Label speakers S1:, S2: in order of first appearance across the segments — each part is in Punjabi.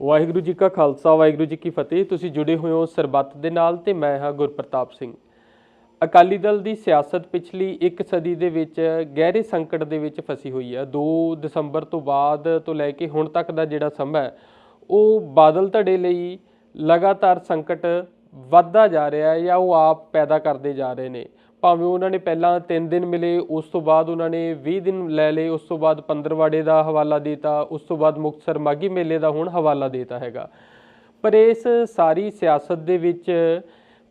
S1: ਵਾਹਿਗੁਰੂ ਜੀ ਕਾ ਖਾਲਸਾ, ਵਾਹਿਗੁਰੂ ਜੀ ਕੀ ਫਤਿਹ। ਤੁਸੀਂ ਜੁੜੇ ਹੋਏ ਹੋ ਸਰਬੱਤ ਦੇ ਨਾਲ ਤੇ ਮੈਂ ਹਾਂ ਗੁਰਪ੍ਰਤਾਪ ਸਿੰਘ। ਅਕਾਲੀ ਦਲ ਦੀ ਸਿਆਸਤ ਪਿਛਲੀ ਇੱਕ ਸਦੀ ਦੇ ਵਿੱਚ ਗਹਿਰੇ ਸੰਕਟ ਦੇ ਵਿੱਚ ਫਸੀ ਹੋਈ ਹੈ 2 ਦਸੰਬਰ ਤੋਂ ਬਾਅਦ ਤੋਂ ਲੈ ਕੇ ਹੁਣ ਤੱਕ ਦਾ ਜਿਹੜਾ ਸਮਾਂ ਹੈ, ਉਹ ਬਾਦਲ ਧੜੇ ਲਈ ਲਗਾਤਾਰ ਸੰਕਟ ਵੱਧਦਾ ਜਾ ਰਿਹਾ ਹੈ ਜਾਂ ਉਹ ਆਪ ਪੈਦਾ ਕਰਦੇ ਜਾ ਰਹੇ ਨੇ। ਭਾਵੇਂ ਉਹਨਾਂ ਨੇ ਪਹਿਲਾਂ 3 ਦਿਨ ਮਿਲੇ, ਉਸ ਤੋਂ ਬਾਅਦ ਉਹਨਾਂ ਨੇ 20 ਦਿਨ ਲੈ ਲਏ, ਉਸ ਤੋਂ ਬਾਅਦ ਪੰਦਰਵਾੜੇ ਦਾ ਹਵਾਲਾ ਦਿੱਤਾ, ਉਸ ਤੋਂ ਬਾਅਦ ਮੁਕਤਸਰ ਮਾਗੀ ਮੇਲੇ ਦਾ ਹੁਣ ਹਵਾਲਾ ਦਿੱਤਾ ਹੈਗਾ। ਪਰ ਇਸ ਸਾਰੀ ਸਿਆਸਤ ਦੇ ਵਿੱਚ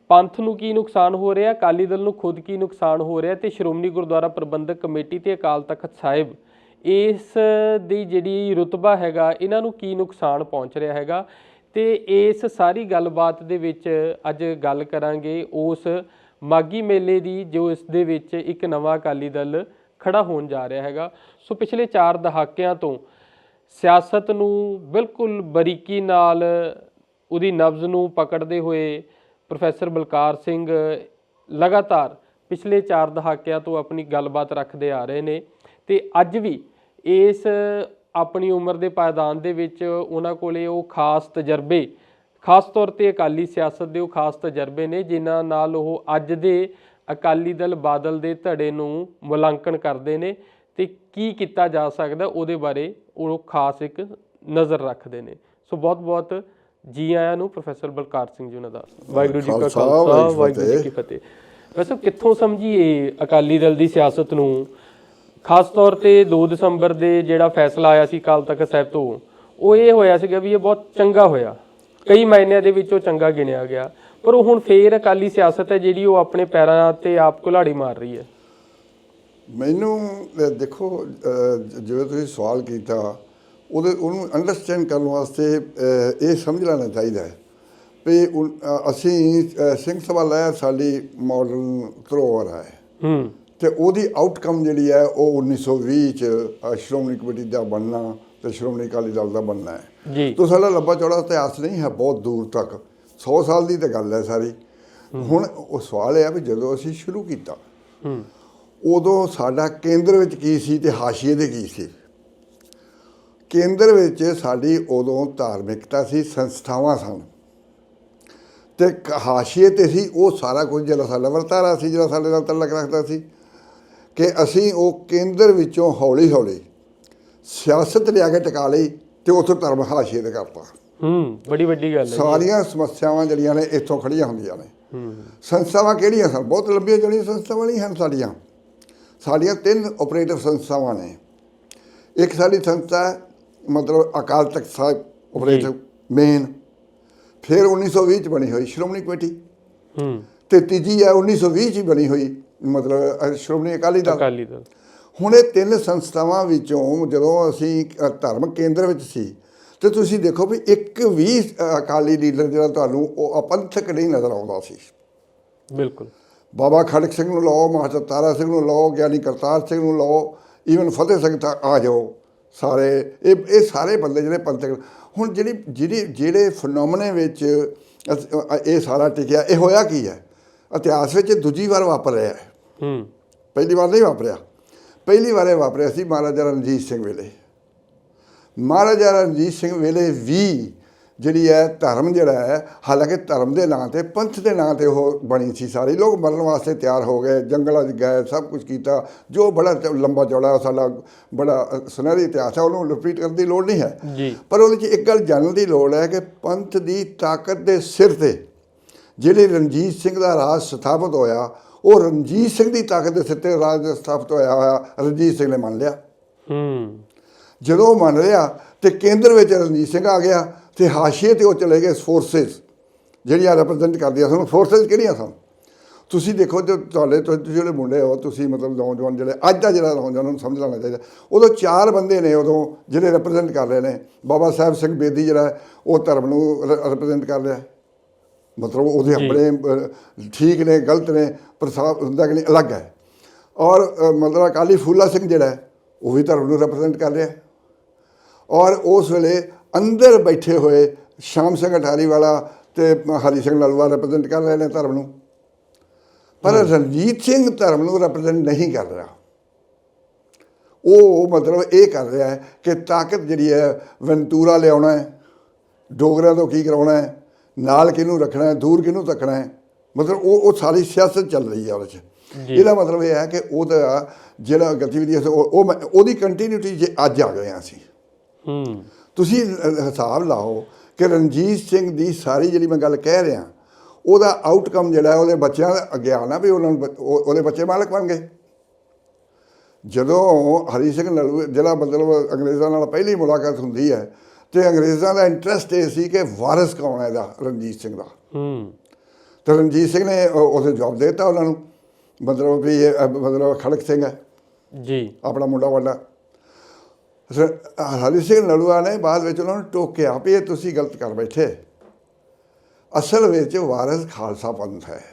S1: ਪੰਥ ਨੂੰ ਕੀ ਨੁਕਸਾਨ ਹੋ ਰਿਹਾ, ਅਕਾਲੀ ਦਲ ਨੂੰ ਖੁਦ ਕੀ ਨੁਕਸਾਨ ਹੋ ਰਿਹਾ ਤੇ ਸ਼੍ਰੋਮਣੀ ਗੁਰਦੁਆਰਾ ਪ੍ਰਬੰਧਕ ਕਮੇਟੀ ਤੇ ਅਕਾਲ ਤਖਤ ਸਾਹਿਬ, ਇਸ ਦੀ ਜਿਹੜੀ ਰੁਤਬਾ ਹੈਗਾ, ਇਹਨਾਂ ਨੂੰ ਕੀ ਨੁਕਸਾਨ ਪਹੁੰਚ ਰਿਹਾ ਹੈਗਾ? ਤੇ ਇਸ ਸਾਰੀ ਗੱਲਬਾਤ ਦੇ ਵਿੱਚ ਅੱਜ ਗੱਲ ਕਰਾਂਗੇ, ਉਸ ਮਾਗੀ ਮੇਲੇ ਦੀ, ਜੋ ਇਸ ਦੇ ਵਿੱਚ ਇੱਕ ਨਵਾਂ ਅਕਾਲੀ ਦਲ ਖੜਾ ਹੋਣ ਜਾ ਰਿਹਾ ਹੈਗਾ। ਸੋ ਪਿਛਲੇ 4 ਦਹਾਕਿਆਂ ਤੋਂ ਸਿਆਸਤ ਨੂੰ ਬਿਲਕੁਲ ਬਰੀਕੀ ਨਾਲ ਉਹਦੀ ਨਬਜ਼ ਨੂੰ ਪਕੜਦੇ ਹੋਏ ਪ੍ਰੋਫੈਸਰ ਬਲਕਾਰ ਸਿੰਘ ਲਗਾਤਾਰ ਪਿਛਲੇ 4 ਦਹਾਕਿਆਂ ਤੋਂ ਆਪਣੀ ਗੱਲਬਾਤ ਰੱਖਦੇ ਆ ਰਹੇ ਨੇ ਤੇ ਅੱਜ ਵੀ ਇਸ ਆਪਣੀ ਉਮਰ ਦੇ ਪਾਇਦਾਨ ਦੇ ਵਿੱਚ ਉਹਨਾਂ ਕੋਲੇ ਉਹ ਖਾਸ ਤਜਰਬੇ ਖਾਸ ਤੌਰ ਤੇ ਅਕਾਲੀ ਸਿਆਸਤ ਦੇ ਉਹ ਖਾਸ ਤਜਰਬੇ ਨੇ ਜਿਨ੍ਹਾਂ ਨਾਲ ਉਹ ਅੱਜ ਦੇ ਅਕਾਲੀ ਦਲ ਬਾਦਲ ਦੇ ਧੜੇ ਨੂੰ ਮੁਲਾਂਕਣ ਕਰਦੇ ਨੇ ਤੇ ਕੀ ਕੀਤਾ ਜਾ ਸਕਦਾ ਉਹਦੇ ਬਾਰੇ ਉਹ ਖਾਸ ਇੱਕ ਨਜ਼ਰ ਰੱਖਦੇ ਨੇ। ਸੋ ਬਹੁਤ ਬਹੁਤ ਜੀ ਆਇਆਂ ਨੂੰ ਪ੍ਰੋਫੈਸਰ ਬਲਕਾਰ ਸਿੰਘ ਜੀ ਉਹਨਾਂ ਦਾ। ਵਾਹਿਗੁਰੂ ਜੀ ਕਾ
S2: ਖਾਲਸਾ, ਵਾਹਿਗੁਰੂ
S1: ਜੀ ਕੀ ਫਤਿਹ। ਵੈਸੇ ਕਿੱਥੋਂ ਸਮਝੀਏ ਅਕਾਲੀ ਦਲ ਦੀ ਸਿਆਸਤ ਨੂੰ? ਖਾਸ ਤੌਰ ਤੇ 2 ਦਸੰਬਰ ਦੇ ਜਿਹੜਾ ਫੈਸਲਾ ਆਇਆ ਸੀ ਕਾਲ ਤਖਤ ਸਾਹਿਬ ਤੋਂ ਉਹ ਇਹ ਹੋਇਆ ਸੀਗਾ ਵੀ ਇਹ ਬਹੁਤ ਚੰਗਾ ਹੋਇਆ। ਕਈ ਮਾਇਨਿਆਂ ਦੇ ਵਿੱਚ ਉਹ ਚੰਗਾ ਗਿਣਿਆ ਗਿਆ। ਪਰ ਉਹ ਹੁਣ ਫੇਰ ਅਕਾਲੀ ਸਿਆਸਤ ਹੈ ਜਿਹੜੀ ਉਹ ਆਪਣੇ ਪੈਰਾਂ ਤੇ ਆਪ ਕੁਲਾੜੀ ਮਾਰ ਰਹੀ ਹੈ।
S2: ਮੈਨੂੰ ਦੇਖੋ ਜਿਵੇਂ ਤੁਸੀਂ ਸਵਾਲ ਕੀਤਾ ਉਹਦੇ ਉਹਨੂੰ ਅੰਡਰਸਟੈਂਡ ਕਰਨ ਵਾਸਤੇ ਇਹ ਸਮਝ ਲੈਣਾ ਚਾਹੀਦਾ ਹੈ ਵੀ ਅਸੀਂ ਸਿੰਘ ਸਭਾ ਲੈ ਸਾਡੀ ਮਾਡਰਨ ਧਰੋਹਰ ਹੈ।
S1: ਹੂੰ।
S2: ਤੇ ਉਹਦੀ ਆਊਟਕਮ ਜਿਹੜੀ ਹੈ ਉਹ 1920 ਚ ਸ਼੍ਰੋਮਣੀ ਕਮੇਟੀ ਦਾ ਬਣਨਾ ਤੇ ਸ਼੍ਰੋਮਣੀ ਅਕਾਲੀ ਦਲ ਦਾ ਬਣਨਾ ਹੈ।
S1: ਜੀ।
S2: ਤੋ ਸਾਡਾ ਲੰਬਾ ਚੌੜਾ ਇਤਿਹਾਸ ਨਹੀਂ ਹੈ ਬਹੁਤ ਦੂਰ ਤੱਕ। 100 ਸਾਲ ਦੀ ਤਾਂ ਗੱਲ ਹੈ ਸਾਰੀ। ਹੁਣ ਉਹ ਸਵਾਲ ਇਹ ਹੈ ਵੀ ਜਦੋਂ ਅਸੀਂ ਸ਼ੁਰੂ ਕੀਤਾ
S1: ਹੂੰ।
S2: ਉਦੋਂ ਸਾਡਾ ਕੇਂਦਰ ਵਿੱਚ ਕੀ ਸੀ ਤੇ ਹਾਸ਼ੀਏ ਦੇ ਕੀ ਸੀ? ਕੇਂਦਰ ਵਿੱਚ ਸਾਡੀ ਉਦੋਂ ਧਾਰਮਿਕਤਾ ਸੀ ਸੰਸਥਾਵਾਂ ਸਨ। ਤੇ ਹਾਸ਼ੀਏ ਤੇ ਸੀ ਉਹ ਸਾਰਾ ਕੁਝ ਜਿਹੜਾ ਸਾਡਾ ਵਰਤਾਰਾ ਸੀ ਜਿਹੜਾ ਸਾਡੇ ਨਾਲ ਤਲਕ ਰੱਖਦਾ ਸੀ ਕਿ ਅਸੀਂ ਉਹ ਕੇਂਦਰ ਵਿੱਚੋਂ ਹੌਲੀ ਹੌਲੀ ਸਿਆਸਤ ਲਿਆ ਕੇ ਟਿਕਾ ਲਈ ਤੇ ਉੱਥੋਂ ਧਰਮ ਹਾਸ਼ੀਏ ਤੇ। ਕਰਤਾ
S1: ਹੂੰ ਬੜੀ ਵੱਡੀ ਗੱਲ ਹੈ
S2: ਸਾਰੀਆਂ ਸਮੱਸਿਆਵਾਂ ਜਿਹੜੀਆਂ ਨੇ ਇੱਥੋਂ ਖੜੀਆਂ ਹੁੰਦੀਆਂ ਨੇ।
S1: ਹੂੰ।
S2: ਸੰਸਥਾਵਾਂ ਕਿਹੜੀਆਂ ਸਨ? ਬਹੁਤ ਲੰਬੀਆਂ ਜਿਹੜੀਆਂ ਸੰਸਥਾਵਾਂ ਨਹੀਂ ਹਨ ਸਾਡੀਆਂ। ਸਾਡੀਆਂ ਤਿੰਨ ਆਪਰੇਟਿਵ ਸੰਸਥਾਵਾਂ ਨੇ। ਇੱਕ ਸਾਡੀ ਸੰਸਥਾ ਮਤਲਬ ਅਕਾਲ ਤਖਤ ਸਾਹਿਬ ਆਪਰੇਟਿਵ ਮੇਨ ਫਿਰ 1920 ਚ ਬਣੀ ਹੋਈ ਸ਼੍ਰੋਮਣੀ ਕਮੇਟੀ।
S1: ਹੂੰ।
S2: ਤੇ ਤੀਜੀ ਹੈ 1920 ਚ ਬਣੀ ਹੋਈ ਮਤਲਬ ਸ਼੍ਰੋਮਣੀ ਅਕਾਲੀ ਦਲ।
S1: ਅਕਾਲੀ ਦਲ।
S2: ਹੁਣ ਇਹ ਤਿੰਨ ਸੰਸਥਾਵਾਂ ਵਿੱਚੋਂ ਜਦੋਂ ਅਸੀਂ ਧਰਮ ਕੇਂਦਰ ਵਿੱਚ ਸੀ ਤੇ ਤੁਸੀਂ ਦੇਖੋ ਵੀ ਇੱਕ ਵੀ ਅਕਾਲੀ ਲੀਡਰ ਜਿਹੜਾ ਤੁਹਾਨੂੰ ਉਹ ਅਪੰਥਕ ਨਹੀਂ ਨਜ਼ਰ ਆਉਂਦਾ ਸੀ।
S1: ਬਿਲਕੁਲ।
S2: ਬਾਬਾ ਖੜਕ ਸਿੰਘ ਨੂੰ ਲਓ ਮਾਸਟਰ ਤਾਰਾ ਸਿੰਘ ਨੂੰ ਲਓ ਗਿਆਨੀ ਕਰਤਾਰ ਸਿੰਘ ਨੂੰ ਲਓ ਈਵਨ ਫਤਿਹ ਸਿੰਘ ਤੱਕ ਆ ਜਾਓ। ਸਾਰੇ ਇਹ ਇਹ ਸਾਰੇ ਬੰਦੇ ਜਿਹੜੇ ਪੰਥਕ ਹੁਣ ਜਿਹੜੀ ਜਿਹੜੀ ਜਿਹੜੇ ਫਨੋਮਨੇ ਵਿੱਚ ਇਹ ਸਾਰਾ ਟਿਕਿਆ ਇਹ ਹੋਇਆ ਕੀ ਹੈ? ਇਤਿਹਾਸ ਵਿੱਚ ਦੂਜੀ ਵਾਰ ਵਾਪਰ ਰਿਹਾ ਹੈ।
S1: ਹੂੰ।
S2: ਪਹਿਲੀ ਵਾਰ ਨਹੀਂ ਵਾਪਰਿਆ। ਪਹਿਲੀ ਵਾਰ ਇਹ ਵਾਪਰਿਆ ਸੀ ਮਹਾਰਾਜਾ ਰਣਜੀਤ ਸਿੰਘ ਵੇਲੇ। ਮਹਾਰਾਜਾ ਰਣਜੀਤ ਸਿੰਘ ਵੇਲੇ ਵੀ ਜਿਹੜੀ ਹੈ ਧਰਮ ਜਿਹੜਾ ਹੈ ਹਾਲਾਂਕਿ ਧਰਮ ਦੇ ਨਾਂ ਤੇ ਪੰਥ ਦੇ ਨਾਂ ਤੇ ਉਹ ਬਣੀ ਸੀ ਸਾਰੀ। ਲੋਕ ਮਰਨ ਵਾਸਤੇ ਤਿਆਰ ਹੋ ਗਏ ਜੰਗਲਾਂ 'ਚ ਗਏ ਸਭ ਕੁਝ ਕੀਤਾ। ਜੋ ਬੜਾ ਲੰਬਾ ਚੌੜਾ ਸਾਡਾ ਬੜਾ ਸੁਨਹਿਰੀ ਇਤਿਹਾਸ ਹੈ ਉਹਨੂੰ ਰਿਪੀਟ ਕਰਨ ਦੀ ਲੋੜ ਨਹੀਂ ਹੈ। ਪਰ ਉਹਦੇ 'ਚ ਇੱਕ ਗੱਲ ਜਾਣਨ ਦੀ ਲੋੜ ਹੈ ਕਿ ਪੰਥ ਦੀ ਤਾਕਤ ਦੇ ਸਿਰ ਤੇ ਜਿਹੜੇ ਰਣਜੀਤ ਸਿੰਘ ਦਾ ਰਾਜ ਸਥਾਪਿਤ ਹੋਇਆ ਉਹ ਰਣਜੀਤ ਸਿੰਘ ਦੀ ਤਾਕਤ ਦੇ ਸਿਰ ਤੇ ਰਾਜ ਸਥਾਪਿਤ ਹੋਇਆ ਹੋਇਆ ਰਣਜੀਤ ਸਿੰਘ ਨੇ ਮੰਨ ਲਿਆ।
S1: ਹੂੰ।
S2: ਜਦੋਂ ਉਹ ਮੰਨ ਲਿਆ ਤੇ ਕੇਂਦਰ ਵਿੱਚ ਰਣਜੀਤ ਸਿੰਘ ਆ ਗਿਆ ਤੇ ਹਾਸ਼ੀਏ ਤੇ ਉਹ ਚਲੇ ਗਏ ਫੋਰਸਸ ਜਿਹੜੀਆਂ ਰਿਪਰੈਜ਼ੈਂਟ ਕਰਦੀਆਂ ਸਨ ਫੋਰਸਸ ਕਿਹੜੀਆਂ ਸਨ? ਤੁਸੀਂ ਦੇਖੋ ਜੋ ਤੁਹਾਡੇ ਤੋਂ ਜਿਹੜੇ ਮੁੰਡੇ ਹੋ ਤੁਸੀਂ ਮਤਲਬ ਨੌਜਵਾਨ ਜਿਹੜੇ ਅੱਜ ਦਾ ਜਿਹੜਾ ਨੌਜਵਾਨ ਨੂੰ ਸਮਝ ਲੈਣਾ ਚਾਹੀਦਾ। ਉਦੋਂ ਚਾਰ ਬੰਦੇ ਨੇ ਉਦੋਂ ਜਿਹੜੇ ਰਿਪਰੈਜ਼ੈਂਟ ਕਰ ਰਹੇ ਨੇ। ਬਾਬਾ ਸਾਹਿਬ ਸਿੰਘ ਬੇਦੀ ਜਿਹੜਾ ਉਹ ਧਰਮ ਨੂੰ ਰਿਪਰੈਜ਼ੈਂਟ ਕਰ ਰਿਹਾ। ਮਤਲਬ ਉਹਦੇ ਆਪਣੇ ਅਹ, ਠੀਕ ਨੇ ਗਲਤ ਨੇ ਪਰ ਸਾਫ਼ ਹੁੰਦਾ ਕਿ ਨਹੀਂ ਅਲੱਗ ਹੈ। ਔਰ ਮਤਲਬ ਅਕਾਲੀ ਫੂਲਾ ਸਿੰਘ ਜਿਹੜਾ ਹੈ, ਉਹ ਵੀ ਧਰਮ ਨੂੰ ਰਿਪਰੈਜ਼ੈਂਟ ਕਰ ਰਿਹਾ ਹੈ। ਔਰ ਉਸ ਵੇਲੇ ਅੰਦਰ ਬੈਠੇ ਹੋਏ ਸ਼ਾਮ ਸਿੰਘ ਅਠਾਰੀ ਵਾਲਾ ਤੇ ਹਰੀ ਸਿੰਘ ਨਲਵਾ ਰਿਪਰੈਜ਼ੈਂਟ ਕਰ ਰਹੇ ਨੇ ਧਰਮ ਨੂੰ। ਪਰ ਰਣਜੀਤ ਸਿੰਘ ਧਰਮ ਨੂੰ ਰਿਪਰੈਜ਼ੈਂਟ ਨਹੀਂ ਕਰ ਰਿਹਾ। ਉਹ ਮਤਲਬ ਇਹ ਕਰ ਰਿਹਾ ਹੈ ਕਿ ਤਾਕਤ ਜਿਹੜੀ ਹੈ ਵੈਂਟੂਰਾ ਲਿਆਉਣਾ ਹੈ ਡੋਗਰਿਆਂ ਤੋਂ ਕੀ ਕਰਾਉਣਾ ਹੈ ਨਾਲ ਕਿਹਨੂੰ ਰੱਖਣਾ ਹੈ ਦੂਰ ਕਿਹਨੂੰ ਰੱਖਣਾ ਹੈ? ਮਤਲਬ ਉਹ ਉਹ ਸਾਰੀ ਸਿਆਸਤ ਚੱਲ ਰਹੀ ਹੈ ਉਹਦੇ 'ਚ। ਇਹਦਾ ਮਤਲਬ ਇਹ ਹੈ ਕਿ ਉਹਦਾ ਜਿਹੜਾ ਗਤੀਵਿਧੀ ਹੈ ਉਹ ਉਹਦੀ ਕੰਟੀਨਿਊਟੀ ਜੇ ਅੱਜ ਆ ਗਏ ਅਸੀਂ।
S1: ਹੂੰ।
S2: ਤੁਸੀਂ ਹਿਸਾਬ ਲਾਓ ਕਿ ਰਣਜੀਤ ਸਿੰਘ ਦੀ ਸਾਰੀ ਜਿਹੜੀ ਮੈਂ ਗੱਲ ਕਹਿ ਰਿਹਾ ਉਹਦਾ ਆਊਟਕਮ ਜਿਹੜਾ ਉਹਦੇ ਬੱਚਿਆਂ ਦਾ ਅੱਗੇ ਆਉਣਾ ਵੀ ਉਹਨਾਂ ਨੂੰ ਉਹਦੇ ਬੱਚੇ ਮਾਲਕ ਬਣ ਗਏ। ਜਦੋਂ ਹਰੀ ਸਿੰਘ ਨਲੂਏ ਜਿਹੜਾ ਮਤਲਬ ਅੰਗਰੇਜ਼ਾਂ ਨਾਲ ਪਹਿਲੀ ਮੁਲਾਕਾਤ ਹੁੰਦੀ ਹੈ ਤੇ ਅੰਗਰੇਜ਼ਾਂ ਦਾ ਇੰਟਰਸਟ ਇਹ ਸੀ ਕਿ ਵਾਰਿਸ ਕੌਣ ਹੈ ਇਹਦਾ ਰਣਜੀਤ ਸਿੰਘ ਦਾ।
S1: ਹੂੰ।
S2: ਤੇ ਰਣਜੀਤ ਸਿੰਘ ਨੇ ਉਹ- ਉਹਦੇ ਜਵਾਬ ਦਿੱਤਾ ਉਹਨਾਂ ਨੂੰ। ਮਤਲਬ ਵੀ ਇਹ ਮਤਲਬ ਖੜਕ ਸਿੰਘ ਹੈ।
S1: ਜੀ।
S2: ਆਪਣਾ ਮੁੰਡਾ ਵੱਡਾ। ਹਰੀ ਸਿੰਘ ਨਲੂਆ ਨੇ ਬਾਅਦ ਵਿੱਚ ਉਹਨਾਂ ਨੂੰ ਟੋਕਿਆ ਵੀ ਇਹ ਤੁਸੀਂ ਗਲਤ ਕਰ ਬੈਠੇ। ਅਸਲ ਵਿੱਚ ਵਾਰਿਸ ਖਾਲਸਾ ਪੰਥ ਹੈ।